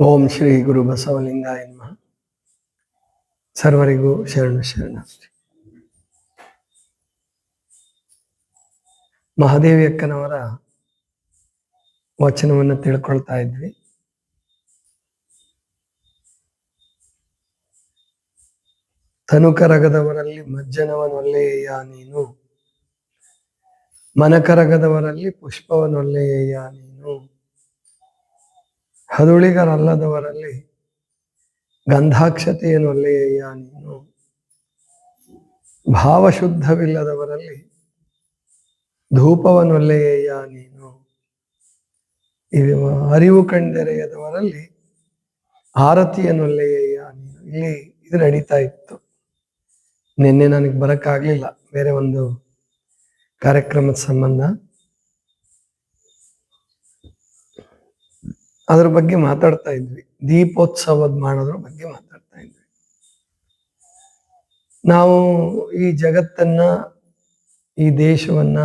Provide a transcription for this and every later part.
ಓಂ ಶ್ರೀ ಗುರು ಬಸವಲಿಂಗ ನಮಃ. ಸರ್ವರಿಗೂ ಶರಣ ಶರಣ. ಮಹಾದೇವಿ ಅಕ್ಕನವರ ವಚನವನ್ನು ತಿಳ್ಕೊಳ್ತಾ ಇದ್ವಿ. ತನುಕರಗದವರಲ್ಲಿ ಮಜ್ಜನವನೊಲ್ಲೆಯ ನೀನು. ಮನಕರಗದವರಲ್ಲಿ ಪುಷ್ಪವನೊಲ್ಲೆಯ ನೀನು. ಹದುಳಿಗರಲ್ಲದವರಲ್ಲಿ ಗಂಧಾಕ್ಷತೆಯನ್ನೊಲ್ಲೆಯ ನೀನು. ಭಾವಶುದ್ಧವಿಲ್ಲದವರಲ್ಲಿ ಧೂಪವನ್ನೊಲ್ಲೆಯ ನೀನು. ಇವು ಅರಿವು ಕಂಡೆರೆಯದವರಲ್ಲಿ ಆರತಿಯನ್ನೊಲ್ಲೆಯ ನೀನು. ಇಲ್ಲಿ ಇದು ನಡೀತಾ ಇತ್ತು. ನಿನ್ನೆ ನನಗೆ ಬರೋಕ್ಕಾಗಲಿಲ್ಲ. ಬೇರೆ ಒಂದು ಕಾರ್ಯಕ್ರಮದ ಸಂಬಂಧ. ಅದ್ರ ಬಗ್ಗೆ ಮಾತಾಡ್ತಾ ಇದ್ವಿ. ದೀಪೋತ್ಸವದ ಮಾಡೋದ್ರ ಬಗ್ಗೆ ಮಾತಾಡ್ತಾ ಇದ್ವಿ. ನಾವು ಈ ಜಗತ್ತನ್ನ, ಈ ದೇಶವನ್ನ,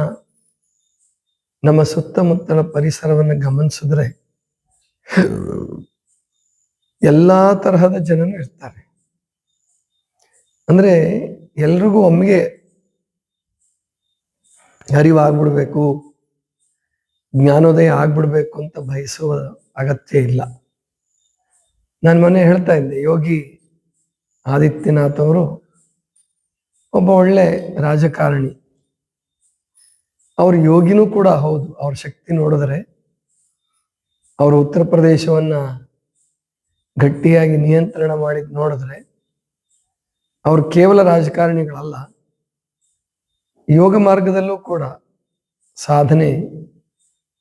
ನಮ್ಮ ಸುತ್ತಮುತ್ತಲ ಪರಿಸರವನ್ನ ಗಮನಿಸಿದ್ರೆ ಎಲ್ಲಾ ತರಹದ ಜನರು ಇರ್ತಾರೆ. ಅಂದ್ರೆ ಎಲ್ರಿಗೂ ಒಮ್ಮೆಗೆ ಅರಿವಾಗ್ಬಿಡ್ಬೇಕು, ಜ್ಞಾನೋದಯ ಆಗ್ಬಿಡ್ಬೇಕು ಅಂತ ಬಯಸುವ ಅಗತ್ಯ ಇಲ್ಲ. ನಾನು ಮೊನ್ನೆ ಹೇಳ್ತಾ ಇದ್ದೆ, ಯೋಗಿ ಆದಿತ್ಯನಾಥ್ ಅವರು ಒಬ್ಬ ಒಳ್ಳೆ ರಾಜಕಾರಣಿ. ಅವ್ರ ಯೋಗಿನೂ ಕೂಡ ಹೌದು, ಅವ್ರ ಶಕ್ತಿ ನೋಡಿದ್ರೆ ಅವರು ಉತ್ತರ ಪ್ರದೇಶವನ್ನ ಗಟ್ಟಿಯಾಗಿ ನಿಯಂತ್ರಣ ಮಾಡಿ ನೋಡಿದ್ರೆ ಅವರು ಕೇವಲ ರಾಜಕಾರಣಿಗಳಲ್ಲ, ಯೋಗ ಮಾರ್ಗದಲ್ಲೂ ಕೂಡ ಸಾಧನೆ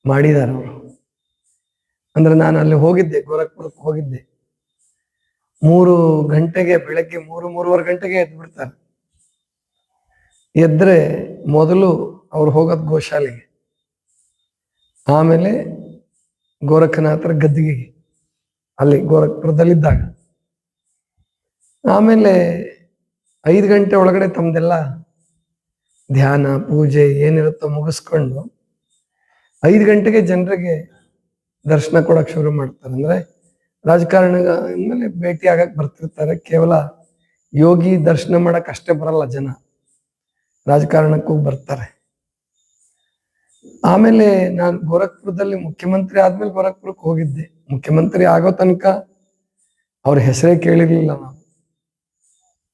ಮಾಡಿದ್ದಾರೆ ಅವರು. ಅಂದ್ರೆ ನಾನು ಅಲ್ಲಿ ಹೋಗಿದ್ದೆ, ಗೋರಖ್ಪುರಕ್ಕೆ ಹೋಗಿದ್ದೆ. ಮೂರು ಗಂಟೆಗೆ ಬೆಳಗ್ಗೆ ಮೂರು, ಮೂರುವರೆ ಗಂಟೆಗೆ ಎದ್ದು ಬಿಡ್ತಾರೆ. ಎದ್ರೆ ಮೊದಲು ಅವ್ರು ಹೋಗೋದು ಗೋಶಾಲೆಗೆ. ಆಮೇಲೆ ಗೋರಖನಾಥರ ಗದ್ದಿಗೆಗೆ ಅಲ್ಲಿ ಗೋರಖ್ಪುರದಲ್ಲಿದ್ದಾಗ. ಆಮೇಲೆ ಐದು ಗಂಟೆ ಒಳಗಡೆ ತಮ್ದೆಲ್ಲ ಧ್ಯಾನ, ಪೂಜೆ ಏನಿರುತ್ತೋ ಮುಗಿಸ್ಕೊಂಡು ಐದು ಗಂಟೆಗೆ ಜನರಿಗೆ ದರ್ಶನ ಕೊಡಕ್ ಶುರು ಮಾಡ್ತಾರೆ. ಅಂದ್ರೆ ರಾಜಕಾರಣ ಮೇಲೆ ಭೇಟಿ ಆಗಕ್ಕೆ ಬರ್ತಿರ್ತಾರೆ. ಕೇವಲ ಯೋಗಿ ದರ್ಶನ ಮಾಡಕ್ ಅಷ್ಟೇ ಬರಲ್ಲ ಜನ. ರಾಜಕಾರಣಕ್ಕೂ ಬರ್ತಾರೆ. ಆಮೇಲೆ ನಾನು ಗೋರಖ್ಪುರದಲ್ಲಿ ಮುಖ್ಯಮಂತ್ರಿ ಆದ್ಮೇಲೆ ಗೋರಖ್ಪುರಕ್ಕೆ ಹೋಗಿದ್ದೆ. ಮುಖ್ಯಮಂತ್ರಿ ಆಗೋ ತನಕ ಅವ್ರ ಹೆಸರೇ ಕೇಳಿರ್ಲಿಲ್ಲ ನಾವು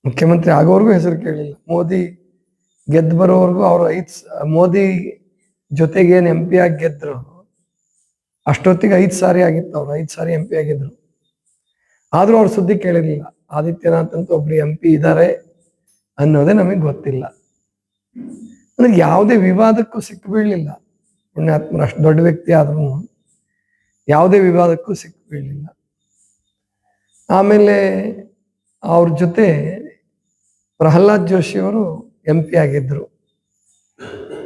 ಮುಖ್ಯಮಂತ್ರಿ ಆಗೋವರೆಗೂ ಹೆಸರು ಕೇಳಿಲ್ಲ. ಮೋದಿ ಗೆದ್ದು ಬರೋವರೆಗೂ ಅವ್ರ ಐದು ಮೋದಿ ಜೊತೆಗೆ ಏನ್ ಎಂ ಪಿ ಆಗಿ ಗೆದ್ರು ಅಷ್ಟೊತ್ತಿಗೆ ಐದು ಸಾರಿ ಆಗಿತ್ತು ಅವ್ರು, ಐದು ಸಾರಿ ಎಂ ಪಿ ಆಗಿದ್ರು. ಆದ್ರೂ ಅವ್ರ ಸುದ್ದಿ ಕೇಳಿರ್ಲಿಲ್ಲ. ಆದಿತ್ಯನಾಥ್ ಅಂತ ಒಬ್ರು ಎಂ ಪಿ ಇದ್ದಾರೆ ಅನ್ನೋದೇ ನಮಗೆ ಗೊತ್ತಿಲ್ಲ. ಅಂದ್ರೆ ಯಾವುದೇ ವಿವಾದಕ್ಕೂ ಸಿಕ್ಕು ಬೀಳಲಿಲ್ಲ. ಪುಣ್ಯಾತ್ಮರು ಅಷ್ಟು ದೊಡ್ಡ ವ್ಯಕ್ತಿ ಆದ್ರೂ ಯಾವುದೇ ವಿವಾದಕ್ಕೂ ಸಿಕ್ಕು ಬೀಳಲಿಲ್ಲ. ಆಮೇಲೆ ಅವ್ರ ಜೊತೆ ಪ್ರಹ್ಲಾದ್ ಜೋಶಿ ಅವರು ಎಂ ಪಿ ಆಗಿದ್ರು.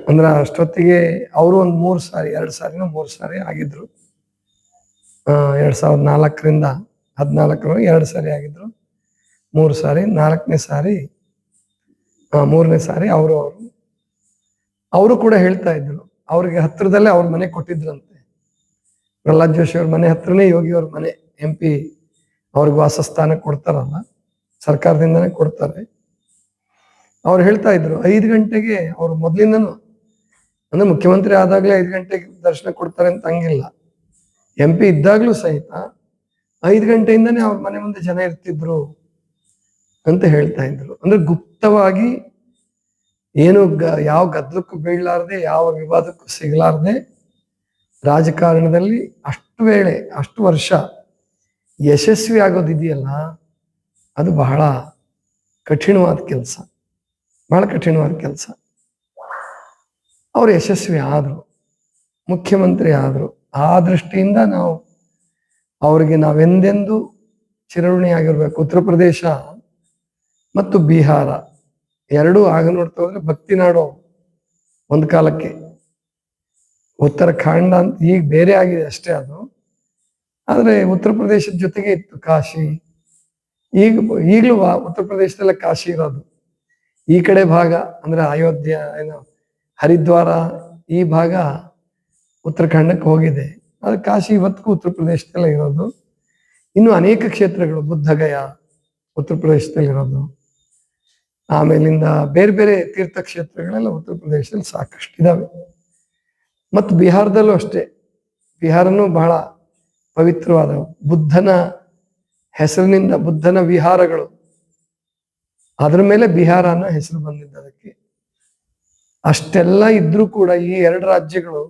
ಅಂದ್ರೆ ಅಷ್ಟೊತ್ತಿಗೆ ಅವರು ಒಂದು ಮೂರು ಸಾರಿ, ಎರಡು ಸಾರಿನೂ ಮೂರು ಸಾರಿ ಆಗಿದ್ರು. ಎರಡು ಸಾವಿರದ ನಾಲ್ಕರಿಂದ ಹದಿನಾಲ್ಕರವರೆಗೆ ಎರಡು ಸಾರಿ ಆಗಿದ್ರು. ಮೂರು ಸಾರಿ, ನಾಲ್ಕನೇ ಸಾರಿ ಮೂರನೇ ಸಾರಿ ಅವರು ಅವರು. ಅವರು ಕೂಡ ಹೇಳ್ತಾ ಇದ್ರು, ಅವ್ರಿಗೆ ಹತ್ರದಲ್ಲೇ ಅವ್ರ ಮನೆ ಕೊಟ್ಟಿದ್ರಂತೆ. ಪ್ರಹ್ಲಾದ್ ಜೋಶಿ ಅವ್ರ ಮನೆ ಹತ್ರನೇ ಯೋಗಿ ಅವ್ರ ಮನೆ, ಎಂ ಪಿ ಅವ್ರಿಗೆ ವಾಸಸ್ಥಾನ ಕೊಡ್ತಾರಲ್ಲ, ಸರ್ಕಾರದಿಂದನೇ ಕೊಡ್ತಾರೆ. ಅವ್ರು ಹೇಳ್ತಾ ಇದ್ರು, ಐದು ಗಂಟೆಗೆ ಅವ್ರು ಮೊದ್ಲಿಂದನು ಅಂದ್ರೆ ಮುಖ್ಯಮಂತ್ರಿ ಆದಾಗ್ಲೇ ಐದು ಗಂಟೆಗೆ ದರ್ಶನ ಕೊಡ್ತಾರೆ ಅಂತ ಹಂಗಿಲ್ಲ. ಎಂ ಪಿ ಇದ್ದಾಗ್ಲೂ ಸಹಿತ ಐದು ಗಂಟೆಯಿಂದನೇ ಅವ್ರ ಮನೆ ಮುಂದೆ ಜನ ಇರ್ತಿದ್ರು ಅಂತ ಹೇಳ್ತಾ ಇದ್ರು. ಅಂದ್ರೆ ಗುಪ್ತವಾಗಿ ಏನು ಗ- ಯಾವ ಗದ್ದಲಕ್ಕೂ ಬೀಳಲಾರ್ದೆ, ಯಾವ ವಿವಾದಕ್ಕೂ ಸಿಗಲಾರದೆ ರಾಜಕಾರಣದಲ್ಲಿ ಅಷ್ಟು ವೇಳೆ, ಅಷ್ಟು ವರ್ಷ ಯಶಸ್ವಿ ಆಗೋದಿದೆಯಲ್ಲ, ಅದು ಬಹಳ ಕಠಿಣವಾದ ಕೆಲಸ. ಬಹಳ ಕಠಿಣವಾದ ಕೆಲಸ. ಅವ್ರು ಯಶಸ್ವಿ ಆದರು, ಮುಖ್ಯಮಂತ್ರಿ ಆದರು, ಆ ದೃಷ್ಟಿಯಿಂದ ನಾವು ಅವರಿಗೆ ನಾವೆಂದೆಂದು ಚಿರಋಣಿಯಾಗಿರ್ಬೇಕು. ಉತ್ತರ ಪ್ರದೇಶ ಮತ್ತು ಬಿಹಾರ ಎರಡೂ ಆಗ ನೋಡ್ತಾ ಹೋದ್ರೆ ಭಕ್ತಿ ನಾಡು ಒಂದು ಕಾಲಕ್ಕೆ. ಉತ್ತರಾಖಂಡ ಅಂತ ಈಗ ಬೇರೆ ಆಗಿದೆ ಅಷ್ಟೇ ಅದು. ಆದರೆ ಉತ್ತರ ಪ್ರದೇಶದ ಜೊತೆಗೆ ಇತ್ತು ಕಾಶಿ. ಈಗ ಈಗಲೂ ಉತ್ತರ ಪ್ರದೇಶದಲ್ಲೇ ಕಾಶಿ ಇರೋದು. ಈ ಕಡೆ ಭಾಗ ಅಂದ್ರೆ ಅಯೋಧ್ಯ, ಏನು ಹರಿದ್ವಾರ ಈ ಭಾಗ ಉತ್ತರಾಖಂಡಕ್ಕೆ ಹೋಗಿದೆ. ಅದು ಕಾಶಿ ಇವತ್ತಿಗೂ ಉತ್ತರ ಪ್ರದೇಶದಲ್ಲೇ ಇರೋದು. ಇನ್ನು ಅನೇಕ ಕ್ಷೇತ್ರಗಳು ಬುದ್ಧಗಯ ಉತ್ತರ ಪ್ರದೇಶದಲ್ಲಿರೋದು ಆಮೇಲಿಂದ ಬೇರೆ ಬೇರೆ ತೀರ್ಥಕ್ಷೇತ್ರಗಳೆಲ್ಲ ಉತ್ತರ ಪ್ರದೇಶದಲ್ಲಿ ಸಾಕಷ್ಟು ಇದಾವೆ ಮತ್ತು ಬಿಹಾರದಲ್ಲೂ ಅಷ್ಟೇ. ಬಿಹಾರನೂ ಬಹಳ ಪವಿತ್ರವಾದವು ಬುದ್ಧನ ಹೆಸರಿನಿಂದ ಬುದ್ಧನ ವಿಹಾರಗಳು. ಅದರ ಮೇಲೆ ಬಿಹಾರ ಅನ್ನೋ ಹೆಸರು ಬಂದಿದ್ದ ಅದಕ್ಕೆ. ಅಷ್ಟೆಲ್ಲ ಇದ್ರೂ ಕೂಡ ಈ ಎರಡು ರಾಜ್ಯಗಳು,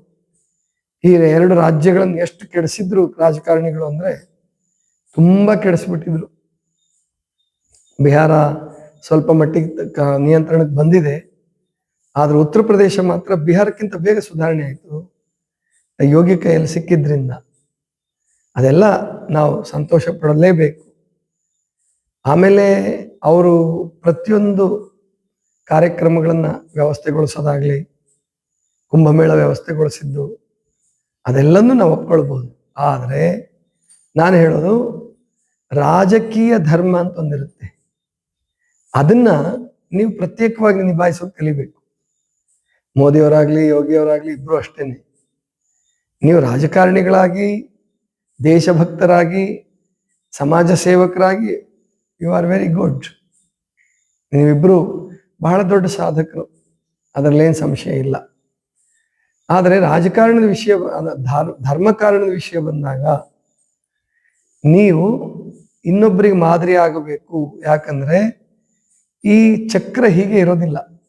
ಈ ಎರಡು ರಾಜ್ಯಗಳನ್ನು ಎಷ್ಟು ಕೆಡಿಸಿದ್ರು ರಾಜಕಾರಣಿಗಳು ಅಂದ್ರೆ ತುಂಬಾ ಕೆಡಿಸ್ಬಿಟ್ಟಿದ್ರು. ಬಿಹಾರ ಸ್ವಲ್ಪ ಮಟ್ಟಿಗೆ ನಿಯಂತ್ರಣಕ್ಕೆ ಬಂದಿದೆ. ಆದ್ರೆ ಉತ್ತರ ಪ್ರದೇಶ ಮಾತ್ರ ಬಿಹಾರಕ್ಕಿಂತ ಬೇಗ ಸುಧಾರಣೆ ಆಯಿತು. ಯೋಗಿ ಕೈಯಲ್ಲಿ ಸಿಕ್ಕಿದ್ರಿಂದ ಅದೆಲ್ಲ ನಾವು ಸಂತೋಷ ಪಡಲೇಬೇಕು. ಆಮೇಲೆ ಅವರು ಪ್ರತಿಯೊಂದು ಕಾರ್ಯಕ್ರಮಗಳನ್ನ ವ್ಯವಸ್ಥೆಗೊಳಿಸೋದಾಗ್ಲಿ, ಕುಂಭಮೇಳ ವ್ಯವಸ್ಥೆಗೊಳಿಸಿದ್ದು, ಅದೆಲ್ಲನೂ ನಾವು ಒಪ್ಕೊಳ್ಬೋದು. ಆದರೆ ನಾನು ಹೇಳೋದು, ರಾಜಕೀಯ ಧರ್ಮ ಅಂತ ಒಂದಿರುತ್ತೆ ಅದನ್ನ ನೀವು ಪ್ರತ್ಯೇಕವಾಗಿ ನಿಭಾಯಿಸೋದು ಕಲಿಬೇಕು. ಮೋದಿಯವರಾಗ್ಲಿ, ಯೋಗಿಯವರಾಗ್ಲಿ ಇಬ್ರು ಅಷ್ಟೇನೆ. ನೀವು ರಾಜಕಾರಣಿಗಳಾಗಿ, ದೇಶಭಕ್ತರಾಗಿ, ಸಮಾಜ ಸೇವಕರಾಗಿ ಯು ಆರ್ ವೆರಿ ಗುಡ್ ನೀವಿಬ್ರು ಬಹಳ ದೊಡ್ಡ ಸಾಧಕರು. ಅದರಲ್ಲೇನು ಸಂಶಯ ಇಲ್ಲ. ಆದರೆ ರಾಜಕಾರಣದ ವಿಷಯ ಧಾರ್- ಧರ್ಮಕಾರಣದ ವಿಷಯ ಬಂದಾಗ ನೀವು ಇನ್ನೊಬ್ಬರಿಗೆ ಮಾದರಿ ಆಗಬೇಕು. ಯಾಕಂದ್ರೆ ಈ ಚಕ್ರ ಹೀಗೆ ಇರೋದಿಲ್ಲ.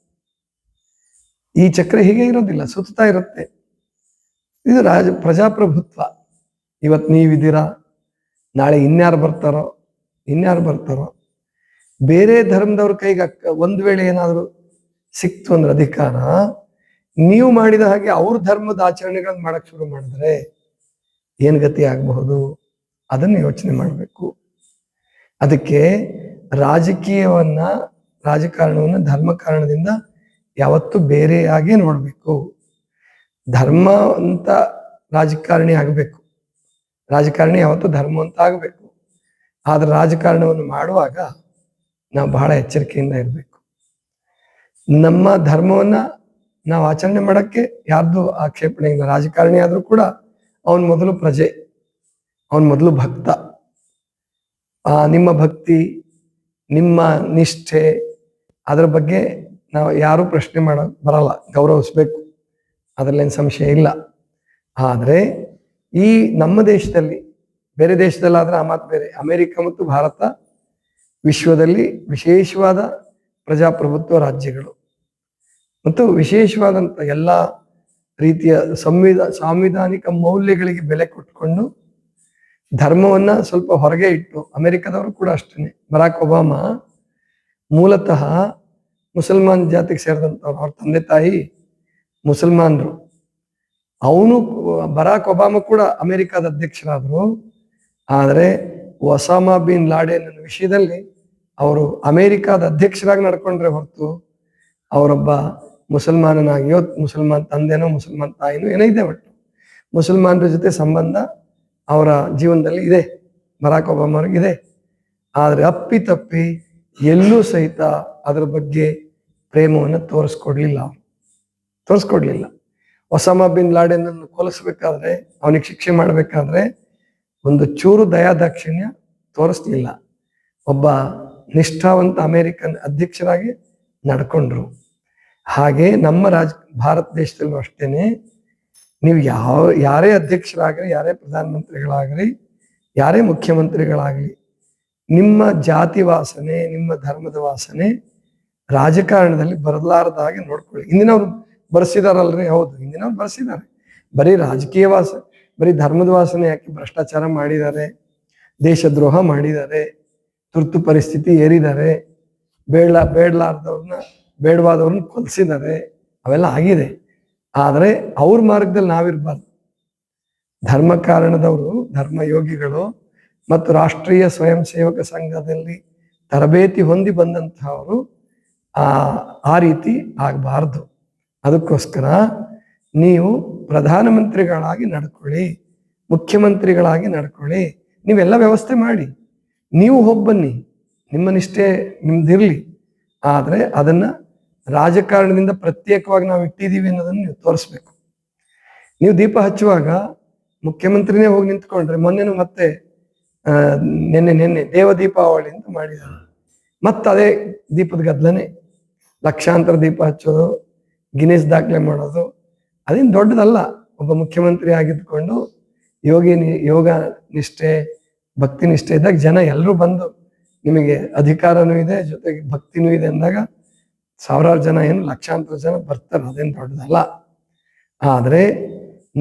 ಈ ಚಕ್ರ ಹೀಗೆ ಇರೋದಿಲ್ಲ. ಸುತ್ತಾ ಇರುತ್ತೆ. ಇದು ರಾಜ, ಪ್ರಜಾಪ್ರಭುತ್ವ. ಇವತ್ತು ನೀವಿದ್ದೀರಾ? ನಾಳೆ ಇನ್ಯಾರು ಬರ್ತಾರೋ? ಇನ್ಯಾರು ಬರ್ತಾರೋ? ಬೇರೆ ಧರ್ಮದವ್ರ ಕೈಗೆ ಒಂದ್ ವೇಳೆ ಏನಾದರೂ ಸಿಕ್ತು ಅಂದ್ರೆ ಅಧಿಕಾರ, ನೀವು ಮಾಡಿದ ಹಾಗೆ ಅವ್ರ ಧರ್ಮದ ಆಚರಣೆಗಳನ್ನ ಮಾಡಕ್ ಶುರು ಮಾಡಿದ್ರೆ ಏನ್ ಗತಿ ಆಗಬಹುದು? ಅದನ್ನು ಯೋಚನೆ ಮಾಡಬೇಕು. ಅದಕ್ಕೆ ರಾಜಕೀಯವನ್ನ, ರಾಜಕಾರಣವನ್ನ, ಧರ್ಮ ಕಾರಣದಿಂದ ಯಾವತ್ತೂ ಬೇರೆಯಾಗೇ ನೋಡಬೇಕು. ಧರ್ಮ ಅಂತ ರಾಜಕಾರಣಿ ಆಗಬೇಕು. ರಾಜಕಾರಣಿ ಯಾವತ್ತು ಧರ್ಮ ಅಂತ ಆಗಬೇಕು. ಆದ್ರೆ ರಾಜಕಾರಣವನ್ನು ಮಾಡುವಾಗ ನಾವು ಬಹಳ ಎಚ್ಚರಿಕೆಯಿಂದ ಇರಬೇಕು. ನಮ್ಮ ಧರ್ಮವನ್ನ ನಾವು ಆಚರಣೆ ಮಾಡಕ್ಕೆ ಯಾರ್ದು ಆಕ್ಷೇಪಣೆ ಇಲ್ಲ. ರಾಜಕಾರಣಿ ಆದ್ರೂ ಕೂಡ ಅವನ ಮೊದಲು ಪ್ರಜೆ, ಅವನ ಮೊದಲು ಭಕ್ತ. ಆ, ನಿಮ್ಮ ಭಕ್ತಿ, ನಿಮ್ಮ ನಿಷ್ಠೆ, ಅದರ ಬಗ್ಗೆ ನಾವು ಯಾರು ಪ್ರಶ್ನೆ ಮಾಡ, ಬರಲ್ಲ. ಗೌರವಿಸ್ಬೇಕು. ಅದರಲ್ಲೇನು ಸಂಶಯ ಇಲ್ಲ. ಆದರೆ ಈ ನಮ್ಮ ದೇಶದಲ್ಲಿ, ಬೇರೆ ದೇಶದಲ್ಲಾದ್ರೆ ಆ ಮಾತು ಬೇರೆ. ಅಮೆರಿಕ ಮತ್ತು ಭಾರತ ವಿಶ್ವದಲ್ಲಿ ವಿಶೇಷವಾದ ಪ್ರಜಾಪ್ರಭುತ್ವ ರಾಜ್ಯಗಳು. ಮತ್ತು ವಿಶೇಷವಾದಂಥ ಎಲ್ಲ ರೀತಿಯ ಸಂವಿಧ, ಸಾಂವಿಧಾನಿಕ ಮೌಲ್ಯಗಳಿಗೆ ಬೆಲೆ ಕೊಟ್ಕೊಂಡು ಧರ್ಮವನ್ನ ಸ್ವಲ್ಪ ಹೊರಗೆ ಇಟ್ಟು ಅಮೆರಿಕದವರು ಕೂಡ ಅಷ್ಟೇ ಬರಾಕ್ ಒಬಾಮ ಮೂಲತಃ ಮುಸಲ್ಮಾನ್ ಜಾತಿಗೆ ಸೇರಿದಂಥವ್ರು ಅವ್ರ ತಂದೆ ತಾಯಿ ಮುಸಲ್ಮಾನರು. ಅವನು ಬರಾಕ್ ಒಬಾಮ ಕೂಡ ಅಮೆರಿಕದ ಅಧ್ಯಕ್ಷರಾದರು. ಆದರೆ ಒಸಾಮಾ ಬಿನ್ ಲಾಡೆನ್ ವಿಷಯದಲ್ಲಿ ಅವರು ಅಮೇರಿಕಾದ ಅಧ್ಯಕ್ಷರಾಗಿ ನಡ್ಕೊಂಡ್ರೆ ಹೊರತು ಅವರೊಬ್ಬ ಮುಸಲ್ಮಾನನಾಗಿಯೋ ಮುಸಲ್ಮಾನ್ ತಂದೆನೋ ಮುಸಲ್ಮಾನ್ ತಾಯಿನೋ ಏನೋ ಇದೆ ಒಟ್ಟು. ಮುಸಲ್ಮಾನರ ಜೊತೆ ಸಂಬಂಧ ಅವರ ಜೀವನದಲ್ಲಿ ಇದೆ. ಬರಾಕ್ ಒಬಾಮ ಇದೆ. ಆದರೆ ಅಪ್ಪಿ ತಪ್ಪಿ ಎಲ್ಲೂ ಸಹಿತ ಅದರ ಬಗ್ಗೆ ಪ್ರೇಮವನ್ನು ತೋರಿಸ್ಕೊಡ್ಲಿಲ್ಲ ಅವರು. ತೋರಿಸ್ಕೊಡ್ಲಿಲ್ಲ. ಒಸಾಮಾ ಬಿನ್ ಲಾಡೆನನ್ನು ಕೊಲಿಸ್ಬೇಕಾದ್ರೆ, ಅವನಿಗೆ ಶಿಕ್ಷೆ ಮಾಡಬೇಕಾದ್ರೆ ಒಂದು ಚೂರು ದಯಾದಾಕ್ಷಿಣ್ಯ ತೋರಿಸ್ಲಿಲ್ಲ. ಒಬ್ಬ ನಿಷ್ಠಾವಂತ ಅಮೆರಿಕನ್ ಅಧ್ಯಕ್ಷರಾಗಿ ನಡ್ಕೊಂಡ್ರು. ಹಾಗೆ ನಮ್ಮ ರಾಜ, ಭಾರತ ದೇಶದಲ್ಲೂ ಅಷ್ಟೇನೆ, ನೀವು ಯಾವ, ಯಾರೇ ಅಧ್ಯಕ್ಷರಾಗಲಿ, ಯಾರೇ ಪ್ರಧಾನಮಂತ್ರಿಗಳಾಗಲಿ, ಯಾರೇ ಮುಖ್ಯಮಂತ್ರಿಗಳಾಗಲಿ, ನಿಮ್ಮ ಜಾತಿ ವಾಸನೆ, ನಿಮ್ಮ ಧರ್ಮದ ವಾಸನೆ ರಾಜಕಾರಣದಲ್ಲಿ ಬರಲಾರದ ಹಾಗೆ ನೋಡ್ಕೊಳ್ಳಿ. ಹಿಂದಿನವ್ರು ಬರ್ಸಿದಾರಲ್ರಿ? ಹೌದು, ಹಿಂದಿನವ್ರು ಬರ್ಸಿದ್ದಾರೆ. ಬರೀ ರಾಜಕೀಯ ವಾಸ ಬರೀ ಧರ್ಮದ ವಾಸನೆ ಯಾಕೆ ಭ್ರಷ್ಟಾಚಾರ ಮಾಡಿದ್ದಾರೆ, ದೇಶದ್ರೋಹ ಮಾಡಿದ್ದಾರೆ, ತುರ್ತು ಪರಿಸ್ಥಿತಿ ಏರಿದ್ದಾರೆ ಬೇಡ ಬೇಡಲಾರ್ದವ್ರನ್ನ ಬೇಡವಾದವ್ರನ್ನ ಕೊಲ್ಸಿದ್ದಾರೆ, ಅವೆಲ್ಲ ಆಗಿದೆ. ಆದರೆ ಅವ್ರ ಮಾರ್ಗದಲ್ಲಿ ನಾವಿರ್ಬಾರ್ದು. ಧರ್ಮ ಕಾರಣದವರು, ಧರ್ಮ ಯೋಗಿಗಳು ಮತ್ತು ರಾಷ್ಟ್ರೀಯ ಸ್ವಯಂ ಸೇವಕ ಸಂಘದಲ್ಲಿ ತರಬೇತಿ ಹೊಂದಿ ಬಂದಂತಹವರು ಆ ಆ ರೀತಿ ಆಗಬಾರ್ದು. ಅದಕ್ಕೋಸ್ಕರ ನೀವು ಪ್ರಧಾನಮಂತ್ರಿಗಳಾಗಿ ನಡ್ಕೊಳ್ಳಿ, ಮುಖ್ಯಮಂತ್ರಿಗಳಾಗಿ ನಡ್ಕೊಳ್ಳಿ, ನೀವೆಲ್ಲ ವ್ಯವಸ್ಥೆ ಮಾಡಿ. ನೀವು ಹೋಗ್ಬನ್ನಿ, ನಿಮ್ಮ ನಿಷ್ಠೆ ನಿಮ್ದಿರಲಿ. ಆದರೆ ಅದನ್ನ ರಾಜಕಾರಣದಿಂದ ಪ್ರತ್ಯೇಕವಾಗಿ ನಾವು ಇಟ್ಟಿದ್ದೀವಿ ಅನ್ನೋದನ್ನು ನೀವು ತೋರಿಸ್ಬೇಕು. ನೀವು ದೀಪ ಹಚ್ಚುವಾಗ ಮುಖ್ಯಮಂತ್ರಿನೇ ಹೋಗಿ ನಿಂತ್ಕೊಂಡ್ರೆ ಮೊನ್ನೆನೂ ಮತ್ತೆ ನಿನ್ನೆ ನಿನ್ನೆ ದೇವ ದೀಪಾವಳಿ ಅಂತ ಮಾಡಿದ್ದಾರೆ. ಮತ್ತೆ ಅದೇ ದೀಪದ ಗದ್ಲನೆ ಲಕ್ಷಾಂತರ ದೀಪ ಹಚ್ಚೋದು ಗಿನ್ನಿಸ್ ದಾಖಲೆ ಮಾಡೋದು ಅದೇನು ದೊಡ್ಡದಲ್ಲ, ಒಬ್ಬ ಮುಖ್ಯಮಂತ್ರಿ ಆಗಿದ್ಕೊಂಡು ಯೋಗಿ ಯೋಗ ನಿಷ್ಠೆ, ಭಕ್ತಿ ನಿಷ್ಠೆ ಇದ್ದಾಗ ಜನ ಎಲ್ಲರೂ ಬಂದು ನಿಮಗೆ ಅಧಿಕಾರನೂ ಇದೆ, ಜೊತೆಗೆ ಭಕ್ತಿನೂ ಇದೆ ಅಂದಾಗ ಸಾವಿರಾರು ಜನ ಏನು ಲಕ್ಷಾಂತರ ಜನ ಬರ್ತಾರೆ, ಅದೇನು ದೊಡ್ಡದಲ್ಲ. ಆದರೆ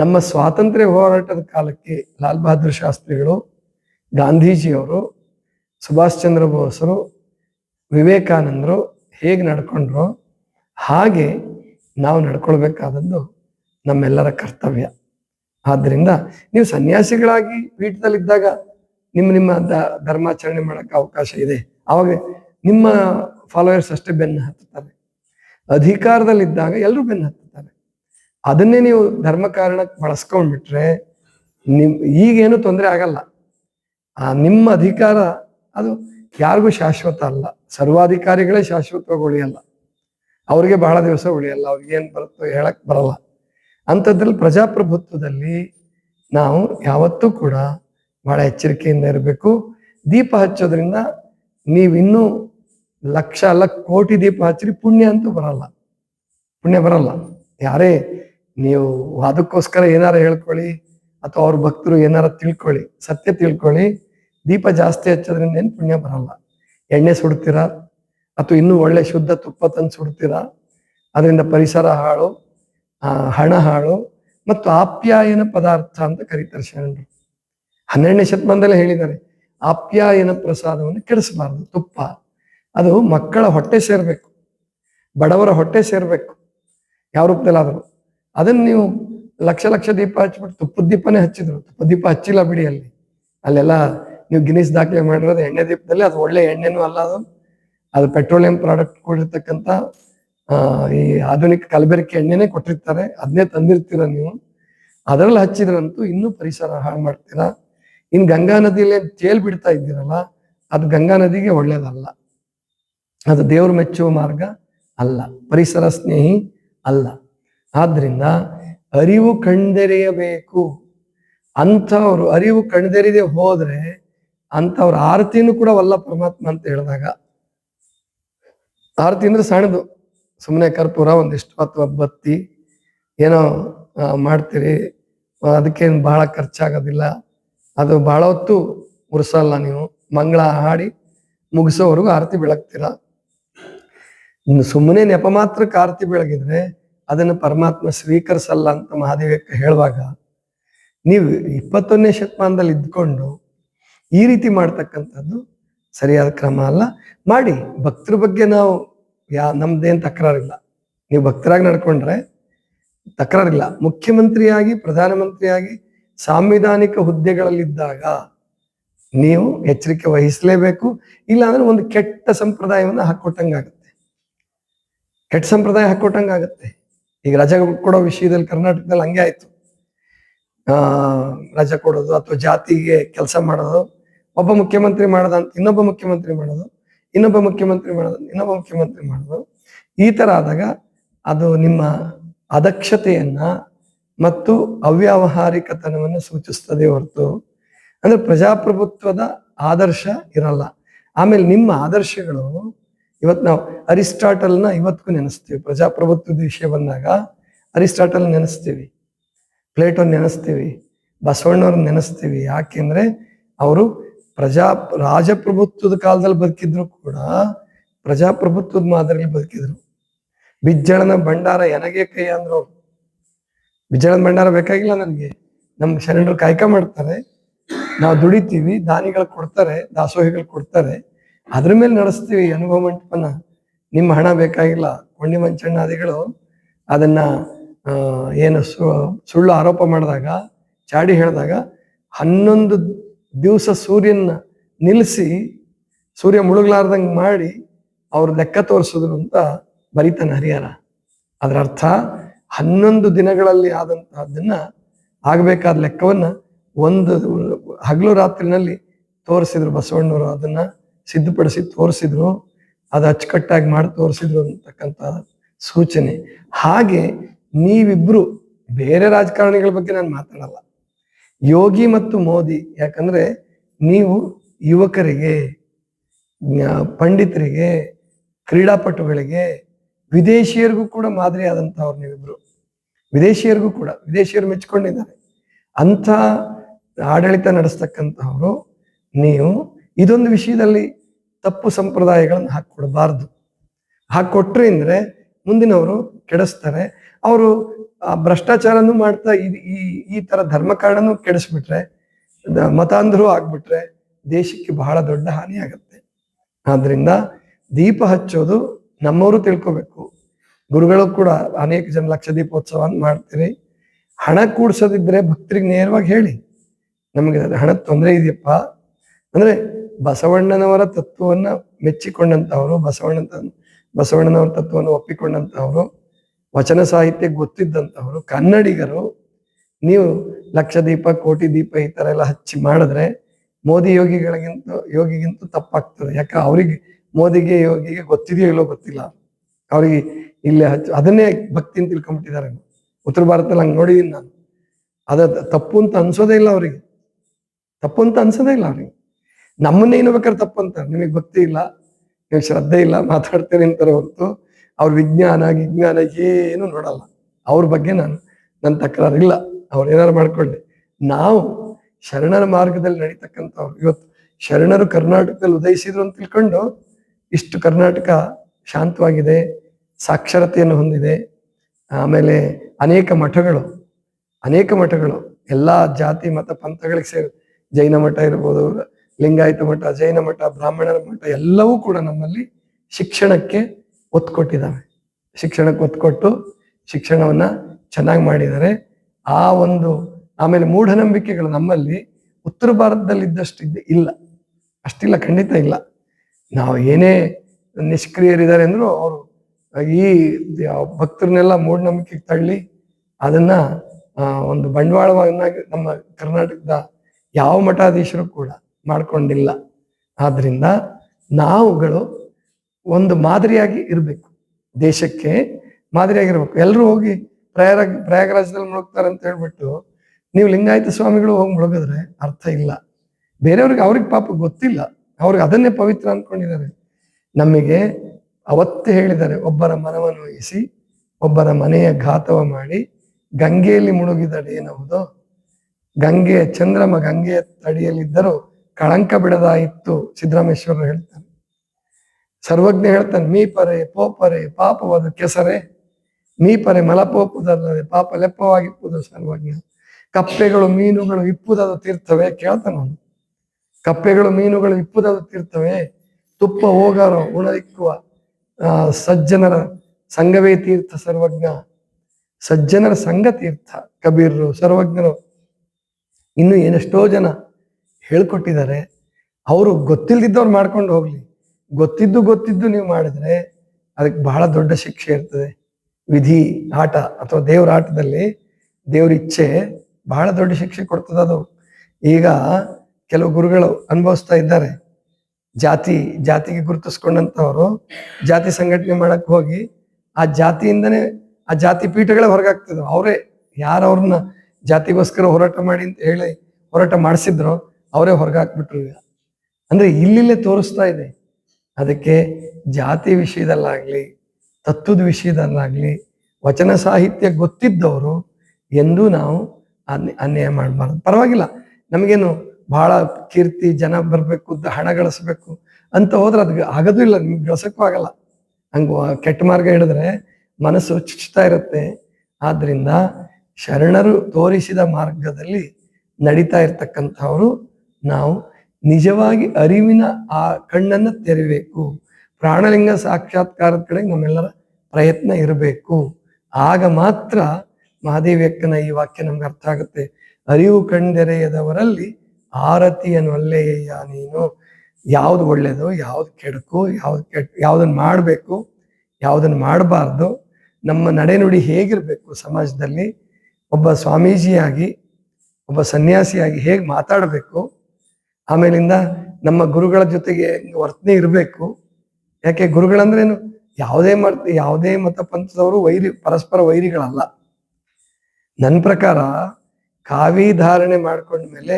ನಮ್ಮ ಸ್ವಾತಂತ್ರ್ಯ ಹೋರಾಟದ ಕಾಲಕ್ಕೆ ಲಾಲ್ ಬಹದ್ದೂರ್ ಶಾಸ್ತ್ರಿಗಳು, ಗಾಂಧೀಜಿಯವರು, ಸುಭಾಷ್ ಚಂದ್ರ ಬೋಸರು, ವಿವೇಕಾನಂದರು ಹೇಗೆ ನಡ್ಕೊಂಡ್ರು ಹಾಗೆ ನಾವು ನಡ್ಕೊಳ್ಬೇಕಾದದ್ದು ನಮ್ಮೆಲ್ಲರ ಕರ್ತವ್ಯ. ಆದ್ದರಿಂದ ನೀವು ಸನ್ಯಾಸಿಗಳಾಗಿ ಪೀಠದಲ್ಲಿದ್ದಾಗ ನಿಮ್ಮ ನಿಮ್ಮ ಧರ್ಮಾಚರಣೆ ಮಾಡೋಕ್ಕೆ ಅವಕಾಶ ಇದೆ. ಆವಾಗ ನಿಮ್ಮ ಫಾಲೋವರ್ಸ್ ಅಷ್ಟೇ ಬೆನ್ನು ಹತ್ತುತ್ತಾರೆ. ಅಧಿಕಾರದಲ್ಲಿದ್ದಾಗ ಎಲ್ಲರೂ ಬೆನ್ನು ಹತ್ತುತ್ತಾರೆ. ಅದನ್ನೇ ನೀವು ಧರ್ಮ ಕಾರಣಕ್ಕೆ ಬಳಸ್ಕೊಂಡ್ಬಿಟ್ರೆ ನಿಮ್ ಈಗೇನು ತೊಂದರೆ ಆಗಲ್ಲ. ಆ ನಿಮ್ಮ ಅಧಿಕಾರ ಅದು ಯಾರಿಗೂ ಶಾಶ್ವತ ಅಲ್ಲ. ಸರ್ವಾಧಿಕಾರಿಗಳೇ ಶಾಶ್ವತವಾಗಿ ಉಳಿಯಲ್ಲ. ಅವ್ರಿಗೆ ಬಹಳ ದಿವಸ ಉಳಿಯಲ್ಲ. ಅವ್ರಿಗೆ ಏನ್ ಬರುತ್ತೋ ಹೇಳಕ್ ಬರಲ್ಲ. ಅಂಥದ್ರಲ್ಲಿ ಪ್ರಜಾಪ್ರಭುತ್ವದಲ್ಲಿ ನಾವು ಯಾವತ್ತೂ ಕೂಡ ಬಹಳ ಎಚ್ಚರಿಕೆಯಿಂದ ಇರಬೇಕು. ದೀಪ ಹಚ್ಚೋದ್ರಿಂದ ನೀವಿನ್ನೂ ಲಕ್ಷ ಅಲ್ಲ ಕೋಟಿ ದೀಪ ಹಚ್ಚಿರಿ, ಪುಣ್ಯ ಅಂತೂ ಬರಲ್ಲ. ಪುಣ್ಯ ಬರಲ್ಲ. ಯಾರೇ ನೀವು ಅದಕ್ಕೋಸ್ಕರ ಏನಾರ ಹೇಳ್ಕೊಳ್ಳಿ, ಅಥವಾ ಅವ್ರ ಭಕ್ತರು ಏನಾರ ತಿಳ್ಕೊಳ್ಳಿ, ಸತ್ಯ ತಿಳ್ಕೊಳ್ಳಿ, ದೀಪ ಜಾಸ್ತಿ ಹಚ್ಚೋದ್ರಿಂದ ಏನು ಪುಣ್ಯ ಬರಲ್ಲ. ಎಣ್ಣೆ ಸುಡ್ತೀರಾ? ಅಥವಾ ಇನ್ನೂ ಒಳ್ಳೆ ಶುದ್ಧ ತುಪ್ಪ ತಂದು ಸುಡ್ತೀರಾ? ಅದರಿಂದ ಪರಿಸರ ಹಾಳು. ಹಣ ಹಾಳು ಮತ್ತು ಆಪ್ಯಾಯನ ಪದಾರ್ಥ ಅಂತ ಕರೀತಾರೆ ಶರಣರು. ಹನ್ನೆರಡನೇ ಶತಮಾನದಲ್ಲಿ ಹೇಳಿದ್ದಾರೆ, ಆಪ್ಯಾಯನ ಪ್ರಸಾದವನ್ನು ಕೆಡಿಸಬಾರದು, ತುಪ್ಪ. ಅದು ಮಕ್ಕಳ ಹೊಟ್ಟೆ ಸೇರಬೇಕು, ಬಡವರ ಹೊಟ್ಟೆ ಸೇರಬೇಕು. ಯಾವ ರೂಪದಲ್ಲಾದರೂ. ಅದನ್ನ ನೀವು ಲಕ್ಷ ಲಕ್ಷ ದೀಪ ಹಚ್ಬಿಟ್ಟು ತುಪ್ಪದ ದೀಪನೇ ಹಚ್ಚಿದ್ರು. ತುಪ್ಪದ ದೀಪ ಹಚ್ಚಿಲ್ಲ ಬಿಡಿ ಅಲ್ಲಿ. ಅಲ್ಲೆಲ್ಲ ನೀವು ಗಿನ್ನಿಸ್ ದಾಖಲೆ ಮಾಡಿರೋದು ಎಣ್ಣೆ ದೀಪದಲ್ಲಿ, ಅದು ಒಳ್ಳೆ ಎಣ್ಣೆನೂ ಅಲ್ಲ ಅದು. ಅದು ಪೆಟ್ರೋಲಿಯಂ ಪ್ರಾಡಕ್ಟ್ ಕೂಡಿರ್ತಕ್ಕಂಥ ಈ ಆಧುನಿಕ ಕಲಬೆರಕೆ ಎಣ್ಣೆನೆ ಕೊಟ್ಟಿರ್ತಾರೆ ಅದನ್ನೇ ತಂದಿರ್ತೀರ ನೀವು. ಅದರಲ್ಲಿ ಹಚ್ಚಿದ್ರಂತೂ ಇನ್ನೂ ಪರಿಸರ ಹಾಳು ಮಾಡ್ತೀರಾ? ಇನ್ ಗಂಗಾ ನದಿಯಲ್ಲಿ ತೇಲ್ ಬಿಡ್ತಾ ಇದ್ದೀರಲ್ಲ, ಅದು ಗಂಗಾ ನದಿಗೆ ಒಳ್ಳೇದಲ್ಲ. ಅದು ದೇವ್ರ ಮೆಚ್ಚುವ ಮಾರ್ಗ ಅಲ್ಲ, ಪರಿಸರ ಸ್ನೇಹಿ ಅಲ್ಲ. ಆದ್ರಿಂದ ಅರಿವು ಕಣ್ದೆರೆಯಬೇಕು. ಅಂಥವ್ರು ಅರಿವು ಕಣ್ದೆರಿದೆ ಹೋದ್ರೆ ಅಂಥವ್ರ ಆರತಿನೂ ಕೂಡ ವಲ್ಲ ಪರಮಾತ್ಮ ಅಂತ ಹೇಳಿದಾಗ. ಆರತಿ ಅಂದ್ರೆ ಸಣ್ಣದು. ಸುಮ್ಮನೆ ಕರ್ಪೂರ ಒಂದಿಷ್ಟು ಅಥವಾ ಬತ್ತಿ ಏನೋ ಮಾಡ್ತೀರಿ. ಅದಕ್ಕೇನು ಬಹಳ ಖರ್ಚಾಗೋದಿಲ್ಲ. ಅದು ಬಹಳ ಹೊತ್ತು ಉರ್ಸಲ್ಲ ನೀವು. ಮಂಗಳ ಹಾಡಿ ಮುಗಿಸೋವರೆಗೂ ಆರತಿ ಬೆಳಗ್ತೀರ? ಸುಮ್ಮನೆ ನೆಪ ಮಾತ್ರಕ್ಕೆ ಆರತಿ ಬೆಳಗಿದ್ರೆ ಅದನ್ನು ಪರಮಾತ್ಮ ಸ್ವೀಕರಿಸಲ್ಲ ಅಂತ ಮಹಾದೇವಕ್ಕೆ ಹೇಳುವಾಗ ನೀವು ಇಪ್ಪತ್ತೊಂದನೇ ಶತಮಾನದಲ್ಲಿ ಇದ್ಕೊಂಡು ಈ ರೀತಿ ಮಾಡ್ತಕ್ಕಂಥದ್ದು ಸರಿಯಾದ ಕ್ರಮ ಅಲ್ಲ. ಮಾಡಿ, ಭಕ್ತರ ಬಗ್ಗೆ ನಾವು ಯಾ ನಮ್ದೇನು ತಕರಾರಿಲ್ಲ. ನೀವು ಭಕ್ತರಾಗಿ ನಡ್ಕೊಂಡ್ರೆ ತಕರಾರಿಲ್ಲ. ಮುಖ್ಯಮಂತ್ರಿಯಾಗಿ, ಪ್ರಧಾನಮಂತ್ರಿಯಾಗಿ, ಸಾಂವಿಧಾನಿಕ ಹುದ್ದೆಗಳಲ್ಲಿದ್ದಾಗ ನೀವು ಎಚ್ಚರಿಕೆ ವಹಿಸಲೇಬೇಕು. ಇಲ್ಲಾಂದ್ರೆ ಒಂದು ಕೆಟ್ಟ ಸಂಪ್ರದಾಯವನ್ನು ಹಾಕೊಟ್ಟಂಗಾಗುತ್ತೆ. ಕೆಟ್ಟ ಸಂಪ್ರದಾಯ ಹಾಕೊಟ್ಟಂಗಾಗುತ್ತೆ. ಈಗ ರಜೆ ಕೊಡೋ ವಿಷಯದಲ್ಲಿ ಕರ್ನಾಟಕದಲ್ಲಿ ಹಂಗೆ ಆಯ್ತು. ರಜೆ ಕೊಡೋದು ಅಥವಾ ಜಾತಿಗೆ ಕೆಲಸ ಮಾಡೋದು, ಒಬ್ಬ ಮುಖ್ಯಮಂತ್ರಿ ಮಾಡೋದಂತ ಇನ್ನೊಬ್ಬ ಮುಖ್ಯಮಂತ್ರಿ ಮಾಡೋದು ಇನ್ನೊಬ್ಬ ಮುಖ್ಯಮಂತ್ರಿ ಮಾಡೋದು, ಇನ್ನೊಬ್ಬ ಮುಖ್ಯಮಂತ್ರಿ ಮಾಡೋದು. ಈ ತರ ಆದಾಗ ಅದು ನಿಮ್ಮ ಅದಕ್ಷತೆಯನ್ನ ಮತ್ತು ಅವ್ಯಾವಹಾರಿಕತನವನ್ನು ಸೂಚಿಸ್ತದೆ ಹೊರತು. ಅಂದ್ರೆ ಪ್ರಜಾಪ್ರಭುತ್ವದ ಆದರ್ಶ ಇರಲ್ಲ. ಆಮೇಲೆ ನಿಮ್ಮ ಆದರ್ಶಗಳು ಇವತ್ತು ನಾವು ಅರಿಸ್ಟಾಟಲ್ನ ಇವತ್ತಿಗೂ ನೆನೆಸ್ತೀವಿ. ಪ್ರಜಾಪ್ರಭುತ್ವದ ವಿಷಯ ಬಂದಾಗ ಅರಿಸ್ಟಾಟಲ್ ನೆನೆಸ್ತೀವಿ. ಪ್ಲೇಟೋ ನೆನೆಸ್ತೀವಿ. ಬಸವಣ್ಣವ್ರನ್ನ ನೆನೆಸ್ತೀವಿ. ಯಾಕೆಂದ್ರೆ ಅವರು ಪ್ರಜಾ, ರಾಜಪ್ರಭುತ್ವದ ಕಾಲದಲ್ಲಿ ಬದುಕಿದ್ರು ಕೂಡ ಪ್ರಜಾಪ್ರಭುತ್ವದ ಮಾದರಿಯಲ್ಲಿ ಬದುಕಿದ್ರು. ಬಿಜ್ಜಳನ ಭಂಡಾರ ಎನಗೆ ಕೈ ಅಂದ್ರು ಬಿಜ್ಜಳನ ಭಂಡಾರ ಬೇಕಾಗಿಲ್ಲ ನನಗೆ. ನಮ್ಮ ಶರಣರು ಕಾಯ್ಕ ಮಾಡ್ತಾರೆ. ನಾವು ದುಡಿತೀವಿ, ದಾನಿಗಳು ಕೊಡ್ತಾರೆ, ದಾಸೋಹಿಗಳು ಕೊಡ್ತಾರೆ. ಅದ್ರ ಮೇಲೆ ನಡೆಸ್ತೀವಿ ಅನುಭವ ಮಂಟಪನ. ನಿಮ್ಮ ಹಣ ಬೇಕಾಗಿಲ್ಲ. ಕೊಂಡಿ ಮಂಚಣ್ಣಾದಿಗಳು ಅದನ್ನ ಏನು ಸುಳ್ಳು ಆರೋಪ ಮಾಡಿದಾಗ, ಚಾಡಿ ಹೇಳಿದಾಗ ಹನ್ನೊಂದು ದಿವಸ ಸೂರ್ಯನ ನಿಲ್ಲಿಸಿ ಸೂರ್ಯ ಮುಳುಗ್ಲಾರ್ದಂಗೆ ಮಾಡಿ ಅವ್ರ ಲೆಕ್ಕ ತೋರಿಸಿದ್ರು ಅಂತ ಬರೀತಾನೆ ಹರಿಹರ. ಅದರ ಅರ್ಥ ಹನ್ನೊಂದು ದಿನಗಳಲ್ಲಿ ಆದಂತಹದ್ದನ್ನ ಆಗಬೇಕಾದ ಲೆಕ್ಕವನ್ನ ಒಂದು ಹಗಲು ರಾತ್ರಿನಲ್ಲಿ ತೋರಿಸಿದ್ರು ಬಸವಣ್ಣವರು ಅದನ್ನ ಸಿದ್ಧಪಡಿಸಿ ತೋರಿಸಿದ್ರು, ಅದು ಅಚ್ಚುಕಟ್ಟಾಗಿ ಮಾಡಿ ತೋರಿಸಿದ್ರು ಅಂತಕ್ಕಂಥ ಸೂಚನೆ. ಹಾಗೆ ನೀವಿಬ್ರು ಬೇರೆ ರಾಜಕಾರಣಿಗಳ ಬಗ್ಗೆ ನಾನು ಮಾತಾಡಲ್ಲ. ಯೋಗಿ ಮತ್ತು ಮೋದಿ, ಯಾಕಂದ್ರೆ ನೀವು ಯುವಕರಿಗೆ ಪಂಡಿತರಿಗೆ, ಕ್ರೀಡಾಪಟುಗಳಿಗೆ, ವಿದೇಶಿಯರಿಗೂ ಕೂಡ ಮಾದರಿ ಆದಂತವ್ರು ನೀವಿಬ್ರು. ವಿದೇಶಿಯರಿಗೂ ಕೂಡ, ವಿದೇಶಿಯರು ಮೆಚ್ಕೊಂಡಿದ್ದಾರೆ. ಅಂಥ ಆಡಳಿತ ನಡೆಸ್ತಕ್ಕಂಥವ್ರು ನೀವು ಇದೊಂದು ವಿಷಯದಲ್ಲಿ ತಪ್ಪು ಸಂಪ್ರದಾಯಗಳನ್ನು ಹಾಕ್ಕೊಡ್ಬಾರ್ದು. ಹಾಕ್ಕೊಟ್ರಿ ಅಂದ್ರೆ ಮುಂದಿನವರು ಕೆಡಿಸ್ತಾರೆ. ಅವರು ಆ ಭ್ರಷ್ಟಾಚಾರನೂ ಮಾಡ್ತಾ ಈ- ಈ ತರ ಧರ್ಮಕಾರಣನೂ ಕೆಡಿಸ್ಬಿಟ್ರೆ ಮತಾಂಧರು ಆಗ್ಬಿಟ್ರೆ ದೇಶಕ್ಕೆ ಬಹಳ ದೊಡ್ಡ ಹಾನಿ ಆಗತ್ತೆ ಆದ್ರಿಂದ ದೀಪ ಹಚ್ಚೋದು ನಮ್ಮವರು ತಿಳ್ಕೊಬೇಕು. ಗುರುಗಳು ಕೂಡ ಅನೇಕ ಜನ ಲಕ್ಷ ದೀಪೋತ್ಸವ ಮಾಡ್ತೀರಿ. ಹಣ ಕೂಡ್ಸೋದಿದ್ರೆ ಭಕ್ತರಿಗೆ ನೇರವಾಗಿ ಹೇಳಿ. ನಮಗೆ ಹಣದ ತೊಂದರೆ ಇದೆಯಪ್ಪ. ಅಂದ್ರೆ ಬಸವಣ್ಣನವರ ತತ್ವವನ್ನ ಮೆಚ್ಚಿಕೊಂಡಂತವರು ಬಸವಣ್ಣ ಬಸವಣ್ಣನವರ ತತ್ವವನ್ನು ಒಪ್ಪಿಕೊಂಡಂತವರು ವಚನ ಸಾಹಿತ್ಯ ಗೊತ್ತಿದ್ದಂತವರು, ಕನ್ನಡಿಗರು, ನೀವು ಲಕ್ಷ ದೀಪ ಕೋಟಿ ದೀಪ ಈ ಥರ ಎಲ್ಲ ಹಚ್ಚಿ ಮಾಡಿದ್ರೆ ಮೋದಿ ಯೋಗಿಗಳಿಗಿಂತ, ಯೋಗಿಗಿಂತ ತಪ್ಪಾಗ್ತದೆ. ಯಾಕೆ ಅವ್ರಿಗೆ, ಮೋದಿಗೆ, ಯೋಗಿಗೆ ಗೊತ್ತಿದೆಯೋ ಇಲ್ಲೋ ಗೊತ್ತಿಲ್ಲ. ಅವ್ರಿಗೆ ಇಲ್ಲಿ ಹಚ್ಚು, ಅದನ್ನೇ ಭಕ್ತಿ ಅಂತ ತಿಳ್ಕೊಂಬಿಟ್ಟಿದ್ದಾರೆ. ಉತ್ತರ ಭಾರತದಲ್ಲಿ ಹಂಗೆ ನೋಡಿದೀನಿ ನಾನು. ಅದ ತಪ್ಪು ಅಂತ ಅನ್ಸೋದೇ ಇಲ್ಲ ಅವರಿಗೆ. ತಪ್ಪು ಅಂತ ಅನ್ಸೋದೇ ಇಲ್ಲ ಅವ್ರಿಗೆ. ನಮ್ಮನ್ನೇನು ಬೇಕಾದ್ರೆ ತಪ್ಪು ಅಂತಾರೆ. ನಿಮಗೆ ಭಕ್ತಿ ಇಲ್ಲ ನೀವು ಶ್ರದ್ಧೆ ಇಲ್ಲ, ಮಾತಾಡ್ತೇನೆ ಅಂತಾರೆ ಹೊರತು. ಅವ್ರ ವಿಜ್ಞಾನ ವಿಜ್ಞಾನ ಏನು ನೋಡಲ್ಲ. ಅವ್ರ ಬಗ್ಗೆ ನಾನು, ನನ್ನ ತಕರಾರಿಲ್ಲ. ಅವ್ರು ಏನಾರು ಮಾಡ್ಕೊಳ್ಳಿ ನಾವು ಶರಣರ ಮಾರ್ಗದಲ್ಲಿ ನಡೀತಕ್ಕಂಥವ್ರು. ಇವತ್ತು ಶರಣರು ಕರ್ನಾಟಕದಲ್ಲಿ ಉದಯಿಸಿದ್ರು ಅಂತ ತಿಳ್ಕೊಂಡು ಇಷ್ಟು ಕರ್ನಾಟಕ ಶಾಂತವಾಗಿದೆ, ಸಾಕ್ಷರತೆಯನ್ನು ಹೊಂದಿದೆ. ಆಮೇಲೆ ಅನೇಕ ಮಠಗಳು ಅನೇಕ ಮಠಗಳು, ಎಲ್ಲ ಜಾತಿ, ಮತ, ಪಂಥಗಳಿಗೆ ಸೇರಿ, ಜೈನ ಮಠ ಇರ್ಬೋದು, ಲಿಂಗಾಯತ ಮಠ, ಜೈನ ಮಠ, ಬ್ರಾಹ್ಮಣರ ಮಠ, ಎಲ್ಲವೂ ಕೂಡ ನಮ್ಮಲ್ಲಿ ಶಿಕ್ಷಣಕ್ಕೆ ಒತ್ತು ಕೊಟ್ಟಿದ್ದಾವೆ ಶಿಕ್ಷಣಕ್ಕೆ ಒತ್ತು ಕೊಟ್ಟು ಶಿಕ್ಷಣವನ್ನ ಚೆನ್ನಾಗಿ ಮಾಡಿದ್ದಾರೆ. ಆ ಒಂದು ಆಮೇಲೆ ಮೂಢನಂಬಿಕೆಗಳು ನಮ್ಮಲ್ಲಿ ಉತ್ತರ ಭಾರತದಲ್ಲಿ ಇದ್ದಷ್ಟು ಇದ್ದ- ಇಲ್ಲ. ಅಷ್ಟಿಲ್ಲ, ಖಂಡಿತ ಇಲ್ಲ. ನಾವು ಏನೇ ನಿಷ್ಕ್ರಿಯರಿದ್ದಾರೆ ಅಂದ್ರು ಅವರು ಈ ಭಕ್ತರನ್ನೆಲ್ಲ ಮೂಢನಂಬಿಕೆಗೆ ತಳ್ಳಿ ಅದನ್ನ ಒಂದು ಬಂಡವಾಳವನ್ನಾಗಿ ನಮ್ಮ ಕರ್ನಾಟಕದ ಯಾವ ಮಠಾಧೀಶರು ಕೂಡ ಮಾಡ್ಕೊಂಡಿಲ್ಲ. ಆದ್ರಿಂದ ನಾವುಗಳು ಒಂದು ಮಾದರಿಯಾಗಿ ಇರಬೇಕು. ದೇಶಕ್ಕೆ ಮಾದರಿಯಾಗಿರ್ಬೇಕು. ಎಲ್ಲರೂ ಹೋಗಿ ಪ್ರಯಾಗ ಪ್ರಯಾಗರಾಜದಲ್ಲಿ ಮುಳುಗ್ತಾರೆ ಅಂತ ಹೇಳ್ಬಿಟ್ಟು ನೀವು ಲಿಂಗಾಯತ ಸ್ವಾಮಿಗಳು ಹೋಗಿ ಮುಳುಗಿದ್ರೆ ಅರ್ಥ ಇಲ್ಲ. ಬೇರೆಯವ್ರಿಗೆ ಅವ್ರಿಗೆ ಪಾಪ ಗೊತ್ತಿಲ್ಲ. ಅವ್ರಿಗೆ ಅದನ್ನೇ ಪವಿತ್ರ ಅನ್ಕೊಂಡಿದ್ದಾರೆ ನಮಗೆ ಅವತ್ತೇ ಹೇಳಿದ್ದಾರೆ, ಒಬ್ಬರ ಮನವನ್ನು ವಹಿಸಿ ಒಬ್ಬರ ಮನೆಯ ಘಾತವ ಮಾಡಿ, ಗಂಗೆಯಲ್ಲಿ ಮುಳುಗಿದಡೇನಹುದು ಗಂಗೆಯ ಚಂದ್ರಮ ಗಂಗೆಯ ತಡಿಯಲ್ಲಿದ್ದರೂ ಕಳಂಕ ಬಿಡದಾಯಿತ್ತು, ಸಿದ್ದರಾಮೇಶ್ವರರು ಹೇಳ್ತಾರೆ. ಸರ್ವಜ್ಞ ಹೇಳ್ತಾನೆ, ಮೀ ಪರೆ ಪೋಪರೆ ಪಾಪವಾದ ಕೆಸರೆ, ಮೀ ಪರೆ, ಮಲಪೋಪುದಲ್ಲದೆ ಪಾಪ ಲೆಪ್ಪವಾಗಿಪ್ಪುದು ಸರ್ವಜ್ಞ. ಕಪ್ಪೆಗಳು ಮೀನುಗಳು ಇಪ್ಪುದದು ತೀರ್ಥವೆ? ಕೇಳ್ತಾನವನು ಕಪ್ಪೆಗಳು ಮೀನುಗಳು ಇಪ್ಪುದದು ತೀರ್ಥವೆ? ತುಪ್ಪ ಹೋಗಾರೋ ಉಣದಿಕ್ಕುವ ಸಜ್ಜನರ ಸಂಘವೇ ತೀರ್ಥ ಸರ್ವಜ್ಞ. ಸಜ್ಜನರ ಸಂಘ ತೀರ್ಥ, ಕಬೀರರು, ಸರ್ವಜ್ಞರು. ಇನ್ನು ಏನೆಷ್ಟೋ ಜನ ಹೇಳ್ಕೊಟ್ಟಿದ್ದಾರೆ, ಅವರು ಗೊತ್ತಿಲ್ದಿದ್ದವ್ರು ಮಾಡ್ಕೊಂಡು ಹೋಗ್ಲಿ. ಗೊತ್ತಿದ್ದು ಗೊತ್ತಿದ್ದು ನೀವು ಮಾಡಿದ್ರೆ ಅದಕ್ಕೆ ಬಹಳ ದೊಡ್ಡ ಶಿಕ್ಷೆ ಇರ್ತದೆ. ವಿಧಿ, ಆಟ ಅಥವಾ ದೇವ್ರ ಆಟದಲ್ಲಿ ದೇವ್ರ ಇಚ್ಛೆ ಬಹಳ ದೊಡ್ಡ ಶಿಕ್ಷೆ ಕೊಡ್ತದೆ ಅದು. ಈಗ ಕೆಲವು ಗುರುಗಳು ಅನುಭವಿಸ್ತಾ ಇದ್ದಾರೆ. ಜಾತಿ, ಜಾತಿಗೆ ಗುರುತಿಸ್ಕೊಂಡಂತವರು ಜಾತಿ ಸಂಘಟನೆ ಮಾಡಕ್ ಹೋಗಿ ಆ ಜಾತಿಯಿಂದನೇ ಆ ಜಾತಿ ಪೀಠಗಳೇ ಹೊರಗಾಗ್ತಿದ್ರು ಅವರೇ ಯಾರು ಅವ್ರನ್ನ ಜಾತಿಗೋಸ್ಕರ ಹೋರಾಟ ಮಾಡಿ ಅಂತ ಹೇಳಿ ಹೋರಾಟ ಮಾಡಿಸಿದ್ರು ಅವರೇ ಹೊರಗಾಕ್ಬಿಟ್ರು ಈಗ. ಅಂದ್ರೆ ಇಲ್ಲಿಲ್ಲೇ ತೋರಿಸ್ತಾ ಇದೆ. ಅದಕ್ಕೆ ಜಾತಿ ವಿಷಯದಲ್ಲಾಗ್ಲಿ ತತ್ವದ ವಿಷಯದಲ್ಲಾಗ್ಲಿ, ವಚನ ಸಾಹಿತ್ಯ ಗೊತ್ತಿದ್ದವರು ಎಂದೂ ನಾವು ಅನ್ಯ- ಅನ್ಯಾಯ ಮಾಡಬಾರ್ದು. ಪರವಾಗಿಲ್ಲ. ನಮಗೇನು ಬಹಳ ಕೀರ್ತಿ, ಜನ ಬರಬೇಕು ಹಣ ಗಳಿಸ್ಬೇಕು ಅಂತ ಹೋದ್ರೆ ಅದು ಆಗೋದೂ ಇಲ್ಲ, ನಿಮ್ಗೆ ಗಳಿಸಕ್ಕೂ ಆಗಲ್ಲ. ಹಂಗ ಕೆಟ್ಟ ಮಾರ್ಗ ಹಿಡಿದ್ರೆ ಮನಸ್ಸು ಚುಚ್ತಾ ಇರುತ್ತೆ. ಆದ್ರಿಂದ ಶರಣರು ತೋರಿಸಿದ ಮಾರ್ಗದಲ್ಲಿ ನಡೀತಾ ಇರ್ತಕ್ಕಂಥವ್ರು ನಾವು ನಿಜವಾಗಿ ಅರಿವಿನ ಆ ಕಣ್ಣನ್ನು ತೆರಬೇಕು. ಪ್ರಾಣಲಿಂಗ ಸಾಕ್ಷಾತ್ಕಾರದ ಕಡೆ ನಮ್ಮೆಲ್ಲರ ಪ್ರಯತ್ನ ಇರಬೇಕು. ಆಗ ಮಾತ್ರ ಮಹಾದೇವಿಯಕ್ಕನ ಈ ವಾಕ್ಯ ನಮ್ಗೆ ಅರ್ಥ ಆಗುತ್ತೆ. ಅರಿವು ಕಂಡೆರೆಯದವರಲ್ಲಿ ಆರತಿಯನ್ನು ಒಳ್ಳೆಯ ನೀನು. ಯಾವ್ದು ಒಳ್ಳೇದು, ಯಾವ್ದು ಕೆಡಕು, ಯಾವ್ದು ಕೆಟ್ ಯಾವ್ದನ್ನ ಮಾಡಬೇಕು, ಯಾವ್ದನ್ನ ಮಾಡಬಾರ್ದು, ನಮ್ಮ ನಡೆನುಡಿ ಹೇಗಿರಬೇಕು ಸಮಾಜದಲ್ಲಿ, ಒಬ್ಬ ಸ್ವಾಮೀಜಿಯಾಗಿ, ಒಬ್ಬ ಸನ್ಯಾಸಿಯಾಗಿ ಹೇಗೆ ಮಾತಾಡಬೇಕು ಆಮೇಲಿಂದ ನಮ್ಮ ಗುರುಗಳ ಜೊತೆಗೆ ವರ್ತನೆ ಇರಬೇಕು. ಯಾಕೆ ಗುರುಗಳಂದ್ರೇನು? ಯಾವುದೇ ಮತ ಯಾವುದೇ ಮತ ಪಂಥದವರು ವೈರಿ, ಪರಸ್ಪರ ವೈರಿಗಳಲ್ಲ. ನನ್ನ ಪ್ರಕಾರ ಕಾವಿ ಧಾರಣೆ ಮಾಡ್ಕೊಂಡ್ಮೇಲೆ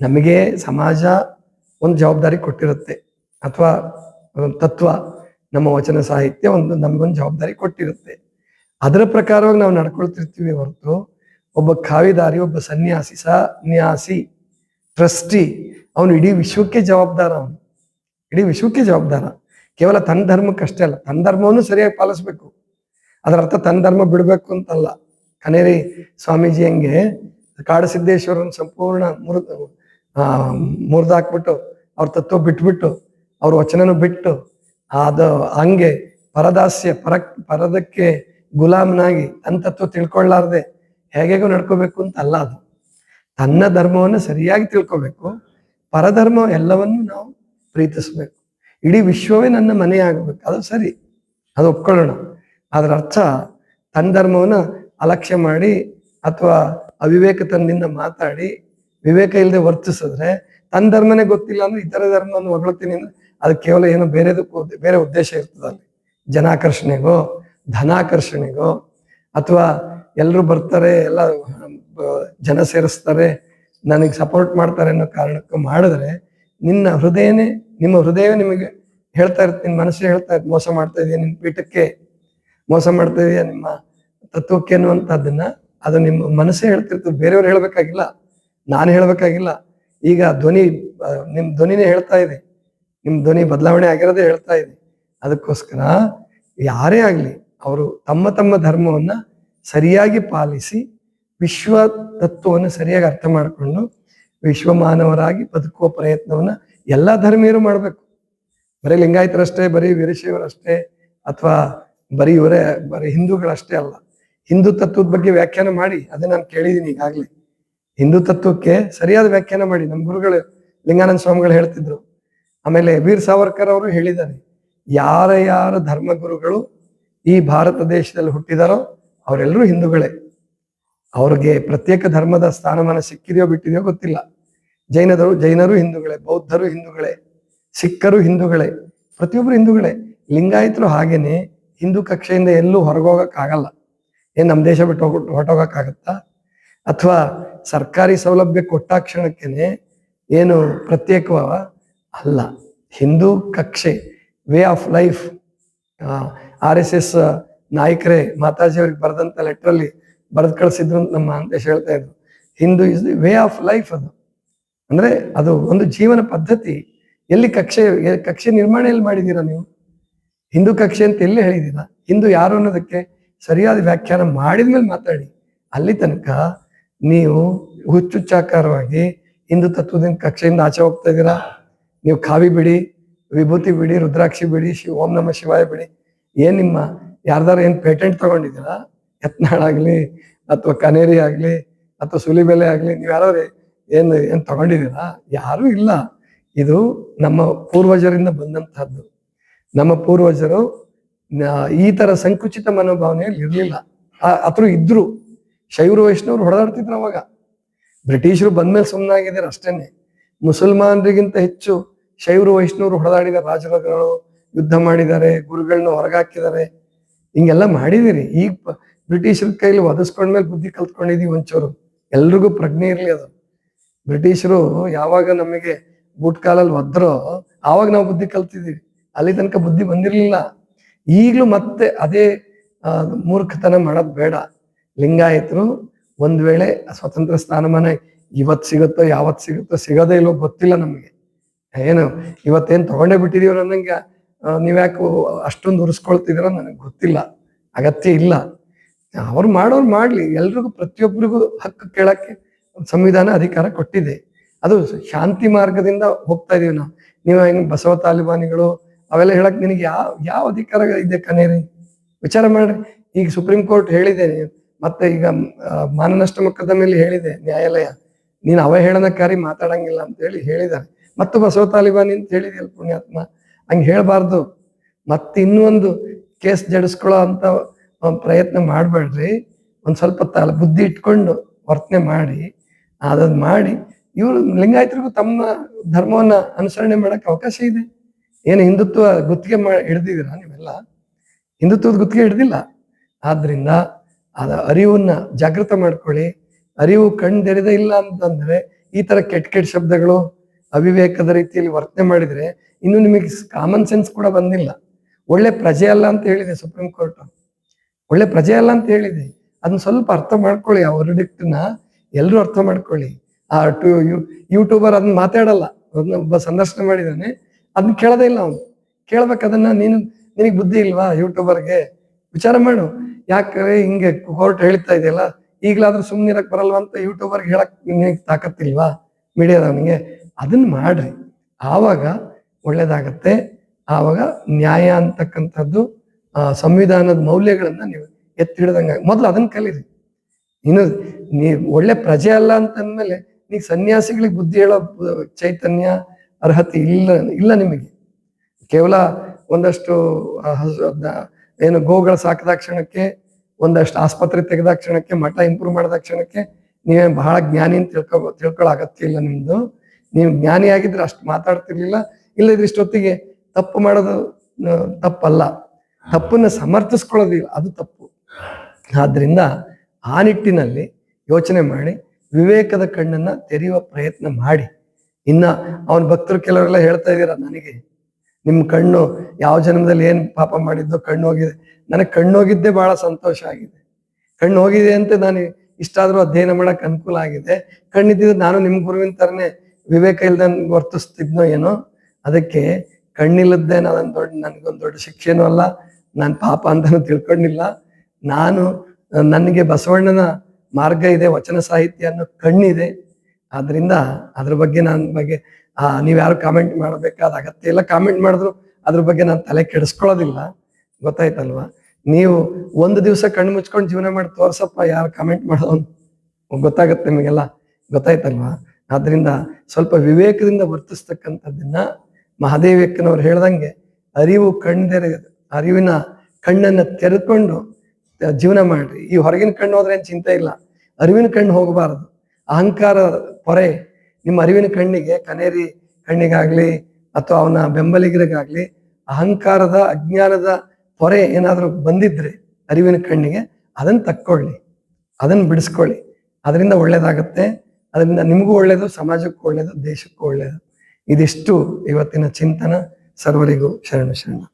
ನಮಗೆ ಸಮಾಜ ಒಂದು ಜವಾಬ್ದಾರಿ ಕೊಟ್ಟಿರುತ್ತೆ. ಅಥವಾ ತತ್ವ, ನಮ್ಮ ವಚನ ಸಾಹಿತ್ಯ ಒಂದು ನಮಗೊಂದು ಜವಾಬ್ದಾರಿ ಕೊಟ್ಟಿರುತ್ತೆ. ಅದರ ಪ್ರಕಾರವಾಗಿ ನಾವು ನಡ್ಕೊಳ್ತಿರ್ತೀವಿ ಹೊರತು, ಒಬ್ಬ ಕಾವಿದಾರಿ, ಒಬ್ಬ ಸನ್ಯಾಸಿ ಸನ್ಯಾಸಿ, ಟ್ರಸ್ಟಿ ಅವನು ಇಡೀ ವಿಶ್ವಕ್ಕೆ ಜವಾಬ್ದಾರ ಅವನು. ಇಡೀ ವಿಶ್ವಕ್ಕೆ ಜವಾಬ್ದಾರ. ಕೇವಲ ತನ್ನ ಧರ್ಮಕ್ಕಷ್ಟೇ ಅಲ್ಲ, ತನ್ನ ಧರ್ಮವನ್ನು ಸರಿಯಾಗಿ ಪಾಲಿಸ್ಬೇಕು. ಅದರ ಅರ್ಥ ತನ್ನ ಧರ್ಮ ಬಿಡಬೇಕು ಅಂತಲ್ಲ. ಕನೇರಿ ಸ್ವಾಮೀಜಿ ಹಂಗೆ ಕಾಡಸಿದ್ದೇಶ್ವರನ ಸಂಪೂರ್ಣ ಮುರಿದ ಮುರಿದಾಕ್ಬಿಟ್ಟು ಅವ್ರ ತತ್ವ ಬಿಟ್ಬಿಟ್ಟು ಅವ್ರ ವಚನನು ಬಿಟ್ಟು ಅದು ಹಂಗೆ ಪರದಾಸ್ಯ, ಪರ, ಪರದಕ್ಕೆ ಗುಲಾಮನಾಗಿ ತನ್ನ ತತ್ವ ತಿಳ್ಕೊಳ್ಳಾರ್ದೆ ಹೇಗೆಗೋ ನಡ್ಕೋಬೇಕು ಅಂತ ಅಲ್ಲ ಅದು. ತನ್ನ ಧರ್ಮವನ್ನು ಸರಿಯಾಗಿ ತಿಳ್ಕೋಬೇಕು. ಪರಧರ್ಮ ಎಲ್ಲವನ್ನು ನಾವು ಪ್ರೀತಿಸಬೇಕು. ಇಡೀ ವಿಶ್ವವೇ ನನ್ನ ಮನೆ ಆಗಬೇಕು ಅದು ಸರಿ. ಅದು ಒಪ್ಕೊಳ್ಳೋಣ. ಅದರ ಅರ್ಥ ತನ್ನ ಧರ್ಮವನ್ನು ಅಲಕ್ಷ್ಯ ಮಾಡಿ ಅಥವಾ ಅವಿವೇಕತನದಿಂದ ಮಾತಾಡಿ, ವಿವೇಕ ಇಲ್ಲದೆ ವರ್ತಿಸಿದ್ರೆ ತನ್ನ ಧರ್ಮನೇ ಗೊತ್ತಿಲ್ಲ ಅಂದ್ರೆ ಇತರ ಧರ್ಮವನ್ನು ಹೊಗಳ್ತೀನಿ ಅಂದ್ರೆ ಅದು ಕೇವಲ ಏನೋ ಬೇರೆದಕ್ಕೂ ಬೇರೆ ಉದ್ದೇಶ ಇರ್ತದೆ ಅಲ್ಲಿ. ಜನಾಕರ್ಷಣೆಗೋ, ಧನಾಕರ್ಷಣೆಗೋ, ಅಥವಾ ಎಲ್ಲರೂ ಬರ್ತಾರೆ, ಎಲ್ಲ ಜನ ಸೇರಿಸ್ತಾರೆ ನನಗೆ ಸಪೋರ್ಟ್ ಮಾಡ್ತಾರೆ ಅನ್ನೋ ಕಾರಣಕ್ಕೆ ಮಾಡಿದ್ರೆ ನಿನ್ನ ಹೃದಯನೇ, ನಿಮ್ಮ ಹೃದಯವೇ ನಿಮಗೆ ಹೇಳ್ತಾ ಇರುತ್ತೆ, ನಿನ್ನ ಮನಸ್ಸೇ ಹೇಳ್ತಾ ಇರ್ತೀನಿ ಮೋಸ ಮಾಡ್ತಾ ಇದೆಯಾ, ನಿನ್ನ ಪೀಠಕ್ಕೆ ಮೋಸ ಮಾಡ್ತಾ ಇದೆಯಾ, ನಿಮ್ಮ ತತ್ವಕ್ಕೆ ಅನ್ನುವಂಥದ್ದನ್ನ ಅದು ನಿಮ್ಮ ಮನಸ್ಸೇ ಹೇಳ್ತಿರ್ತದೆ ಬೇರೆಯವ್ರು ಹೇಳಬೇಕಾಗಿಲ್ಲ, ನಾನು ಹೇಳಬೇಕಾಗಿಲ್ಲ. ಈಗ ಧ್ವನಿ ನಿಮ್ಮ ಧ್ವನಿನೇ ಹೇಳ್ತಾ ಇದೆ. ನಿಮ್ಮ ಧ್ವನಿ ಬದಲಾವಣೆ ಆಗಿರೋದೇ ಹೇಳ್ತಾ ಇದೆ. ಅದಕ್ಕೋಸ್ಕರ ಯಾರೇ ಆಗಲಿ, ಅವರು ತಮ್ಮ ತಮ್ಮ ಧರ್ಮವನ್ನ ಸರಿಯಾಗಿ ಪಾಲಿಸಿ ವಿಶ್ವ ತತ್ವವನ್ನು ಸರಿಯಾಗಿ ಅರ್ಥ ಮಾಡಿಕೊಂಡು ವಿಶ್ವ ಮಾನವರಾಗಿ ಬದುಕುವ ಪ್ರಯತ್ನವನ್ನ ಎಲ್ಲ ಧರ್ಮೀಯರು ಮಾಡಬೇಕು. ಬರೀ ಲಿಂಗಾಯತರಷ್ಟೇ, ಬರೀ ವೀರಶೈವರಷ್ಟೇ ಅಥವಾ ಬರೀ ಇವರೇ, ಬರೀ ಹಿಂದೂಗಳಷ್ಟೇ ಅಲ್ಲ. ಹಿಂದೂ ತತ್ವದ ಬಗ್ಗೆ ವ್ಯಾಖ್ಯಾನ ಮಾಡಿ ಅದೇ ನಾನು ಕೇಳಿದ್ದೀನಿ ಈಗಾಗಲೇ. ಹಿಂದೂ ತತ್ವಕ್ಕೆ ಸರಿಯಾದ ವ್ಯಾಖ್ಯಾನ ಮಾಡಿ ನಮ್ಮ ಗುರುಗಳು ಲಿಂಗಾನಂದ ಸ್ವಾಮಿಗಳು ಹೇಳ್ತಿದ್ರು. ಆಮೇಲೆ ವೀರ್ ಸಾವರ್ಕರ್ ಅವರು ಹೇಳಿದ್ದಾರೆ, ಯಾರ ಯಾರ ಧರ್ಮಗುರುಗಳು ಈ ಭಾರತ ದೇಶದಲ್ಲಿ ಹುಟ್ಟಿದಾರೋ ಅವರೆಲ್ಲರೂ ಹಿಂದೂಗಳೇ. ಅವ್ರಿಗೆ ಪ್ರತ್ಯೇಕ ಧರ್ಮದ ಸ್ಥಾನಮಾನ ಸಿಕ್ಕಿದೆಯೋ ಬಿಟ್ಟಿದೆಯೋ ಗೊತ್ತಿಲ್ಲ. ಜೈನದರು ಜೈನರು ಹಿಂದೂಗಳೇ, ಬೌದ್ಧರು ಹಿಂದೂಗಳೇ, ಸಿಖ್ಖರು ಹಿಂದೂಗಳೇ, ಪ್ರತಿಯೊಬ್ಬರು ಹಿಂದೂಗಳೇ. ಲಿಂಗಾಯತರು ಹಾಗೇನೆ ಹಿಂದೂ ಕಕ್ಷೆಯಿಂದ ಎಲ್ಲೂ ಹೊರಗೋಗಕ್ಕಾಗಲ್ಲ. ಏನು ನಮ್ಮ ದೇಶ ಬಿಟ್ಟು ಹೋಗ್ಬಿಟ್ಟು ಹೊರಟೋಗಕ್ಕಾಗತ್ತಾ? ಅಥವಾ ಸರ್ಕಾರಿ ಸೌಲಭ್ಯ ಕೊಟ್ಟಾಕ್ಷಣಕ್ಕೇನೆ ಏನು ಪ್ರತ್ಯೇಕವ? ಅಲ್ಲ. Hindu ಕಕ್ಷೆ, way of life R S S ನಾಯಕರೇ ಮಾತಾಜಿ ಬರೆದಂಥ ಲೆಟ್ರಲ್ಲಿ ಬರೆದು ಕಳಿಸಿದ್ರು ಅಂತ ನಮ್ಮ ದೇಶ ಹೇಳ್ತಾ ಇದ್ರು. Hindu is the way of life ಅದು. ಅಂದ್ರೆ ಅದು ಒಂದು ಜೀವನ ಪದ್ಧತಿ. ಎಲ್ಲಿ ಕಕ್ಷೆ ಕಕ್ಷೆ ನಿರ್ಮಾಣ ಎಲ್ಲಿ ಮಾಡಿದ್ದೀರಾ ನೀವು? ಹಿಂದೂ ಕಕ್ಷೆ ಅಂತ ಎಲ್ಲಿ ಹೇಳಿದ್ದೀರಾ ಹಿಂದೂ ಯಾರು ಅನ್ನೋದಕ್ಕೆ ಸರಿಯಾದ ವ್ಯಾಖ್ಯಾನ ಮಾಡಿದ್ಮೇಲೆ ಮಾತಾಡಿ. ಅಲ್ಲಿ ತನಕ ನೀವು ಹುಚ್ಚುಚ್ಚಾಕಾರವಾಗಿ ಹಿಂದೂ ತತ್ವದಿಂದ ಕಕ್ಷೆಯಿಂದ ಆಚೆ ಹೋಗ್ತಾ ಇದ್ದೀರಾ? ನೀವು ಕಾವಿ ಬಿಡಿ, ವಿಭೂತಿ ಬಿಡಿ, ರುದ್ರಾಕ್ಷಿ ಬಿಡಿ ಶಿವ ಓಂ ನಮ ಶಿವಾಯ ಬಿಡಿ. ಏನ್ ನಿಮ್ಮ ಯಾರ್ದಾರು ಏನು ಪೇಟೆಂಟ್ ತಗೊಂಡಿದ್ದೀರಾ? ಯತ್ನಾಳಾಗ್ಲಿ ಅಥವಾ ಕನೇರಿ ಆಗ್ಲಿ ಅಥವಾ ಸುಲಿಬೆಲೆ ಆಗ್ಲಿ ನೀವು ಯಾರಾದ್ರೆ ಏನ್ ಏನ್ ತಗೊಂಡಿದ್ದೀರಾ? ಯಾರು ಇಲ್ಲ. ಇದು ನಮ್ಮ ಪೂರ್ವಜರಿಂದ ಬಂದಂತಹದ್ದು. ನಮ್ಮ ಪೂರ್ವಜರು ಈ ತರ ಸಂಕುಚಿತ ಮನೋಭಾವನೆಯಲ್ಲಿ ಇರಲಿಲ್ಲ. ಅತರು ಇದ್ರು. ಶೈವರು ವೈಷ್ಣವರು ಹೊಡೆದಾಡ್ತಿದ್ರು ಅವಾಗ. ಬ್ರಿಟಿಷರು ಬಂದ್ಮೇಲೆ ಸುಮ್ಮನಾಗಿದ್ದಾರೆ ಅಷ್ಟೇನೆ. ಮುಸಲ್ಮಾನರಿಗಿಂತ ಹೆಚ್ಚು ಶೈವರು ವೈಷ್ಣವರು ಹೊಡೆದಾಡಿದ ರಾಜರಗಳು ಯುದ್ಧ ಮಾಡಿದ್ದಾರೆ ಗುರುಗಳನ್ನ ಹೊರಗಾಕಿದ್ದಾರೆ. ಹಿಂಗೆಲ್ಲ ಮಾಡಿದಿರಿ ಈಗ ಬ್ರಿಟಿಷರ ಕೈಲಿ ಒದಸ್ಕೊಂಡ್ಮೇಲೆ ಬುದ್ಧಿ ಕಲ್ತ್ಕೊಂಡಿದೀವಿ ಒಂಚೂರು. ಎಲ್ರಿಗೂ ಪ್ರಜ್ಞೆ ಇರಲಿ ಅದು. ಬ್ರಿಟಿಷರು ಯಾವಾಗ ನಮಗೆ ಬೂಟ್ ಕಾಲಲ್ಲಿ ಒದ್ರೋ ಆವಾಗ ನಾವು ಬುದ್ಧಿ ಕಲ್ತಿದ್ದೀವಿ. ಅಲ್ಲಿ ತನಕ ಬುದ್ಧಿ ಬಂದಿರಲಿಲ್ಲ. ಈಗಲೂ ಮತ್ತೆ ಅದೇ ಮೂರ್ಖತನ ಮಾಡೋದು ಬೇಡ. ಲಿಂಗಾಯತರು ಒಂದ್ ವೇಳೆ ಸ್ವತಂತ್ರ ಸ್ಥಾನಮಾನ ಇವತ್ತು ಸಿಗುತ್ತೋ ಯಾವತ್ತು ಸಿಗುತ್ತೋ ಸಿಗೋದೇ ಇಲ್ವೋ ಗೊತ್ತಿಲ್ಲ ನಮಗೆ. ಏನು, ಇವತ್ತೇನು ತಗೊಂಡೇ ಬಿಟ್ಟಿದೀವ್ರ ಅನ್ನಂಗೆ ನೀವ್ಯಾಕೆ ಅಷ್ಟೊಂದು ಉರಿಸ್ಕೊಳ್ತಿದ್ದೀರೋ ನನಗೆ ಗೊತ್ತಿಲ್ಲ. ಅಗತ್ಯ ಇಲ್ಲ. ಅವ್ರು ಮಾಡೋರು ಮಾಡ್ಲಿ. ಎಲ್ರಿಗೂ ಪ್ರತಿಯೊಬ್ಬರಿಗೂ ಹಕ್ಕು ಕೇಳಕ್ಕೆ ಸಂವಿಧಾನ ಅಧಿಕಾರ ಕೊಟ್ಟಿದೆ. ಅದು ಶಾಂತಿ ಮಾರ್ಗದಿಂದ ಹೋಗ್ತಾ ಇದೀವಿ ನಾವು. ನೀವು ಹೆಂಗ್ ಬಸವ ತಾಲಿಬಾನಿಗಳು, ಅವೆಲ್ಲ ಹೇಳಕ್ ನಿನಗೆ ಯಾವ ಯಾವ ಅಧಿಕಾರ ಇದೆ ಕನೇರಿ ವಿಚಾರ ಮಾಡ್ರಿ. ಈಗ ಸುಪ್ರೀಂ ಕೋರ್ಟ್ ಹೇಳಿದೆ, ಮತ್ತೆ ಈಗ ಮಾನನಷ್ಟ ಮೊಕದ್ದಮೆಯಲ್ಲಿ ಹೇಳಿದೆ ನ್ಯಾಯಾಲಯ. ನೀನು ಅವಹೇಳನಕಾರಿ ಮಾತಾಡಂಗಿಲ್ಲ ಅಂತ ಹೇಳಿ ಹೇಳಿದ್ದಾರೆ. ಮತ್ತು ಬಸವ ತಾಲಿಬಾನಿ ಅಂತ ಹೇಳಿದೆಯಲ್ಲ ಪುಣ್ಯಾತ್ಮ? ಹಂಗೆ ಹೇಳಬಾರ್ದು. ಮತ್ತೆ ಇನ್ನೂ ಒಂದು ಕೇಸ್ ಜಡಿಸ್ಕೊಳ್ಳೋ ಅಂತ ಪ್ರಯತ್ನ ಮಾಡಬೇಡ್ರಿ. ಒಂದು ಸ್ವಲ್ಪ ತಲ ಬುದ್ಧಿ ಇಟ್ಕೊಂಡು ವರ್ತನೆ ಮಾಡಿ. ಅದನ್ನ ಮಾಡಿ ಇವರು ಲಿಂಗಾಯತರಿಗೂ ತಮ್ಮ ಧರ್ಮವನ್ನ ಅನುಸರಣೆ ಮಾಡೋಕ್ಕೆ ಅವಕಾಶ ಇದೆ. ಏನು ಹಿಂದುತ್ವ ಗುತ್ತಿಗೆ ಮಾ, ಹಿಡ್ದಿದ್ದೀರಾ ನೀವೆಲ್ಲ? ಹಿಂದುತ್ವದ ಗುತ್ತಿಗೆ ಹಿಡ್ದಿಲ್ಲ. ಆದ್ರಿಂದ ಅದ ಅರಿವನ್ನ ಜಾಗೃತ ಮಾಡ್ಕೊಳ್ಳಿ. ಅರಿವು ಕಣ್ದೆರೆದ ಇಲ್ಲ ಅಂತಂದ್ರೆ ಈ ತರ ಕೆಟ್ಟ ಕೆಟ್ಟ ಶಬ್ದಗಳು ಅವಿವೇಕದ ರೀತಿಯಲ್ಲಿ ವರ್ತನೆ ಮಾಡಿದ್ರೆ ಇನ್ನು ನಿಮಗೆ ಕಾಮನ್ ಸೆನ್ಸ್ ಕೂಡ ಬಂದಿಲ್ಲ. ಒಳ್ಳೆ ಪ್ರಜೆ ಅಲ್ಲ ಅಂತ ಹೇಳಿದೆ ಸುಪ್ರೀಂ ಕೋರ್ಟ್ ಒಳ್ಳೆ ಪ್ರಜೆ ಅಲ್ಲ ಅಂತ ಹೇಳಿದೆ. ಅದನ್ನ ಸ್ವಲ್ಪ ಅರ್ಥ ಮಾಡ್ಕೊಳ್ಳಿ ಆ ನ ಎಲ್ಲರೂ ಅರ್ಥ ಮಾಡ್ಕೊಳ್ಳಿ. ಆ ಟು ಯೂಟ್ಯೂಬರ್ ಅದನ್ನ ಮಾತಾಡಲ್ಲ. ಅದನ್ನ ಒಬ್ಬ ಸಂದರ್ಶನ ಮಾಡಿದಾನೆ. ಅದನ್ನ ಕೇಳದೇ ಇಲ್ಲ ಅವನು. ಕೇಳ್ಬೇಕದನ್ನ ನೀನು, ನಿನಗೆ ಬುದ್ಧಿ ಇಲ್ವಾ ಯೂಟ್ಯೂಬರ್ಗೆ? ವಿಚಾರ ಮಾಡು. ಯಾಕೆ ಹಿಂಗೆ ಕೋರ್ಟ್ ಹೇಳ್ತಾ ಇದೆಯಲ್ಲ, ಈಗಲಾದ್ರೂ ಸುಮ್ಮನೆ ಇರಕ್ ಬರಲ್ವಾ ಅಂತ ಯೂಟ್ಯೂಬರ್ಗೆ ಹೇಳಕ್ ನಿನಗೆ ತಾಕತ್ತಿಲ್ವಾ ಮೀಡಿಯಾದವನಿಗೆ? ಅದನ್ನ ಮಾಡ್ರಿ. ಆವಾಗ ಒಳ್ಳೇದಾಗತ್ತೆ. ಆವಾಗ ನ್ಯಾಯ ಅಂತಕ್ಕಂಥದ್ದು ಆ ಸಂವಿಧಾನದ ಮೌಲ್ಯಗಳನ್ನ ನೀವು ಎತ್ತಿ ಹಿಡ್ದಂಗ ಮೊದಲು ಅದನ್ನ ಕಲೀರಿ. ಇನ್ನು ನೀ ಒಳ್ಳೆ ಪ್ರಜೆ ಅಲ್ಲ ಅಂತಂದ್ಮೇಲೆ ನೀ ಸನ್ಯಾಸಿಗಳಿಗೆ ಬುದ್ಧಿ ಹೇಳೋ ಚೈತನ್ಯ ಅರ್ಹತೆ ಇಲ್ಲ ಇಲ್ಲ ನಿಮಗೆ. ಕೇವಲ ಒಂದಷ್ಟು ಏನು ಗೋಗಳ ಸಾಕಿದ ಕ್ಷಣಕ್ಕೆ, ಒಂದಷ್ಟು ಆಸ್ಪತ್ರೆ ತೆಗೆದ ಕ್ಷಣಕ್ಕೆ, ಮಠ ಇಂಪ್ರೂವ್ ಮಾಡಿದ ಕ್ಷಣಕ್ಕೆ ನೀವೇನು ಬಹಳ ಜ್ಞಾನಿ ಅಂತ ತಿಳ್ಕೊ ತಿಳ್ಕೊಳ್ಳೋ ಅಗತ್ಯ ಇಲ್ಲ ನಿಮ್ದು. ನೀವು ಜ್ಞಾನಿ ಆಗಿದ್ರೆ ಅಷ್ಟು ಮಾತಾಡ್ತಿರ್ಲಿಲ್ಲ. ಇಲ್ಲದ್ರೆ ಇಷ್ಟೊತ್ತಿಗೆ ತಪ್ಪು ಮಾಡೋದು ತಪ್ಪಲ್ಲ. ತಪ್ಪನ್ನ ಸಮರ್ಥಿಸ್ಕೊಳ್ಳೋದಿಲ್ಲ. ಅದು ತಪ್ಪು. ಆದ್ದರಿಂದ ಆ ನಿಟ್ಟಿನಲ್ಲಿ ಯೋಚನೆ ಮಾಡಿ, ವಿವೇಕದ ಕಣ್ಣನ್ನ ತೆರೆಯುವ ಪ್ರಯತ್ನ ಮಾಡಿ. ಇನ್ನ ಅವನ ಭಕ್ತರು ಕೆಲವರೆಲ್ಲ ಹೇಳ್ತಾ ಇದ್ದೀರ ನನಗೆ ನಿಮ್ಮ ಕಣ್ಣು ಯಾವ ಜನ್ಮದಲ್ಲಿ ಏನು ಪಾಪ ಮಾಡಿದ್ದೋ ಕಣ್ಣು ಹೋಗಿದೆ. ನನಗೆ ಕಣ್ಣು ಹೋಗಿದ್ದೇ ಬಹಳ ಸಂತೋಷ ಆಗಿದೆ. ಕಣ್ಣು ಹೋಗಿದೆ ಅಂತ ನಾನು ಇಷ್ಟಾದರೂ ಅಧ್ಯಯನ ಮಾಡೋಕ್ಕೆ ಅನುಕೂಲ ಆಗಿದೆ. ಕಣ್ಣಿದ್ದಿದ್ದು ನಾನು ನಿಮ್ಮ ಗುರುವಿನ ಥರನೇ ವಿವೇಕ ಇಲ್ಲದೆ ವರ್ತಿಸ್ತಿದ್ನೋ ಏನೋ, ಅದಕ್ಕೆ ಕಣ್ಣಿಲ್ಲದ್ದೇನೋ ಅದೊಂದು ದೊಡ್ಡ, ನನಗೊಂದು ದೊಡ್ಡ ಶಿಕ್ಷೆನೂ ಅಲ್ಲ. ನಾನು ಪಾಪ ಅಂತಾನು ತಿಳ್ಕೊಂಡಿಲ್ಲ. ನಾನು, ನನಗೆ ಬಸವಣ್ಣನ ಮಾರ್ಗ ಇದೆ, ವಚನ ಸಾಹಿತ್ಯ ಅನ್ನೋ ಕಣ್ಣಿದೆ. ಆದ್ರಿಂದ ಅದ್ರ ಬಗ್ಗೆ ನನ್ನ ಬಗ್ಗೆ, ಆ ನೀವ್ ಯಾರು ಕಾಮೆಂಟ್ ಮಾಡಬೇಕಾದ ಅಗತ್ಯ ಇಲ್ಲ. ಕಾಮೆಂಟ್ ಮಾಡಿದ್ರು ಅದ್ರ ಬಗ್ಗೆ ನಾನು ತಲೆ ಕೆಡಿಸ್ಕೊಳ್ಳೋದಿಲ್ಲ. ಗೊತ್ತಾಯ್ತಲ್ವಾ? ನೀವು ಒಂದು ದಿವಸ ಕಣ್ಣು ಮುಚ್ಕೊಂಡು ಜೀವನ ಮಾಡಿ ತೋರ್ಸಪ್ಪ ಯಾರು ಕಾಮೆಂಟ್ ಮಾಡೋನು ಗೊತ್ತಾಗತ್ತೆ ನಿಮಗೆಲ್ಲ. ಗೊತ್ತಾಯ್ತಲ್ವಾ? ಆದ್ರಿಂದ ಸ್ವಲ್ಪ ವಿವೇಕದಿಂದ ವರ್ತಿಸ್ತಕ್ಕಂಥದ್ದನ್ನ ಮಹಾದೇವಿಯಕ್ಕನವ್ರು ಹೇಳ್ದಂಗೆ ಅರಿವು ಕಣ್ದೆರೆ ಅರಿವಿನ ಕಣ್ಣನ್ನ ತೆರೆದುಕೊಂಡು ಜೀವನ ಮಾಡ್ರಿ. ಈ ಹೊರಗಿನ ಕಣ್ಣು ಹೋದ್ರೆ ಏನ್ ಚಿಂತೆ ಇಲ್ಲ. ಅರಿವಿನ ಕಣ್ಣು ಹೋಗಬಾರದು. ಅಹಂಕಾರ ಪೊರೆ ನಿಮ್ಮ ಅರಿವಿನ ಕಣ್ಣಿಗೆ, ಕನೇರಿ ಕಣ್ಣಿಗಾಗ್ಲಿ ಅಥವಾ ಅವನ ಬೆಂಬಲಿಗರಿಗಾಗ್ಲಿ ಅಹಂಕಾರದ, ಅಜ್ಞಾನದ ಪೊರೆ ಏನಾದರೂ ಬಂದಿದ್ರೆ ಅರಿವಿನ ಕಣ್ಣಿಗೆ ಅದನ್ನ ತಕ್ಕೊಳ್ಳಿ. ಅದನ್ನ ಬಿಡಿಸ್ಕೊಳ್ಳಿ. ಅದರಿಂದ ಒಳ್ಳೇದಾಗತ್ತೆ. ಅದರಿಂದ ನಿಮಗೂ ಒಳ್ಳೇದು, ಸಮಾಜಕ್ಕೂ ಒಳ್ಳೇದು, ದೇಶಕ್ಕೂ ಒಳ್ಳೇದು. ಇದಿಷ್ಟು ಇವತ್ತಿನ ಚಿಂತನ. ಸರ್ವರಿಗೂ ಶರಣ ಶರಣ.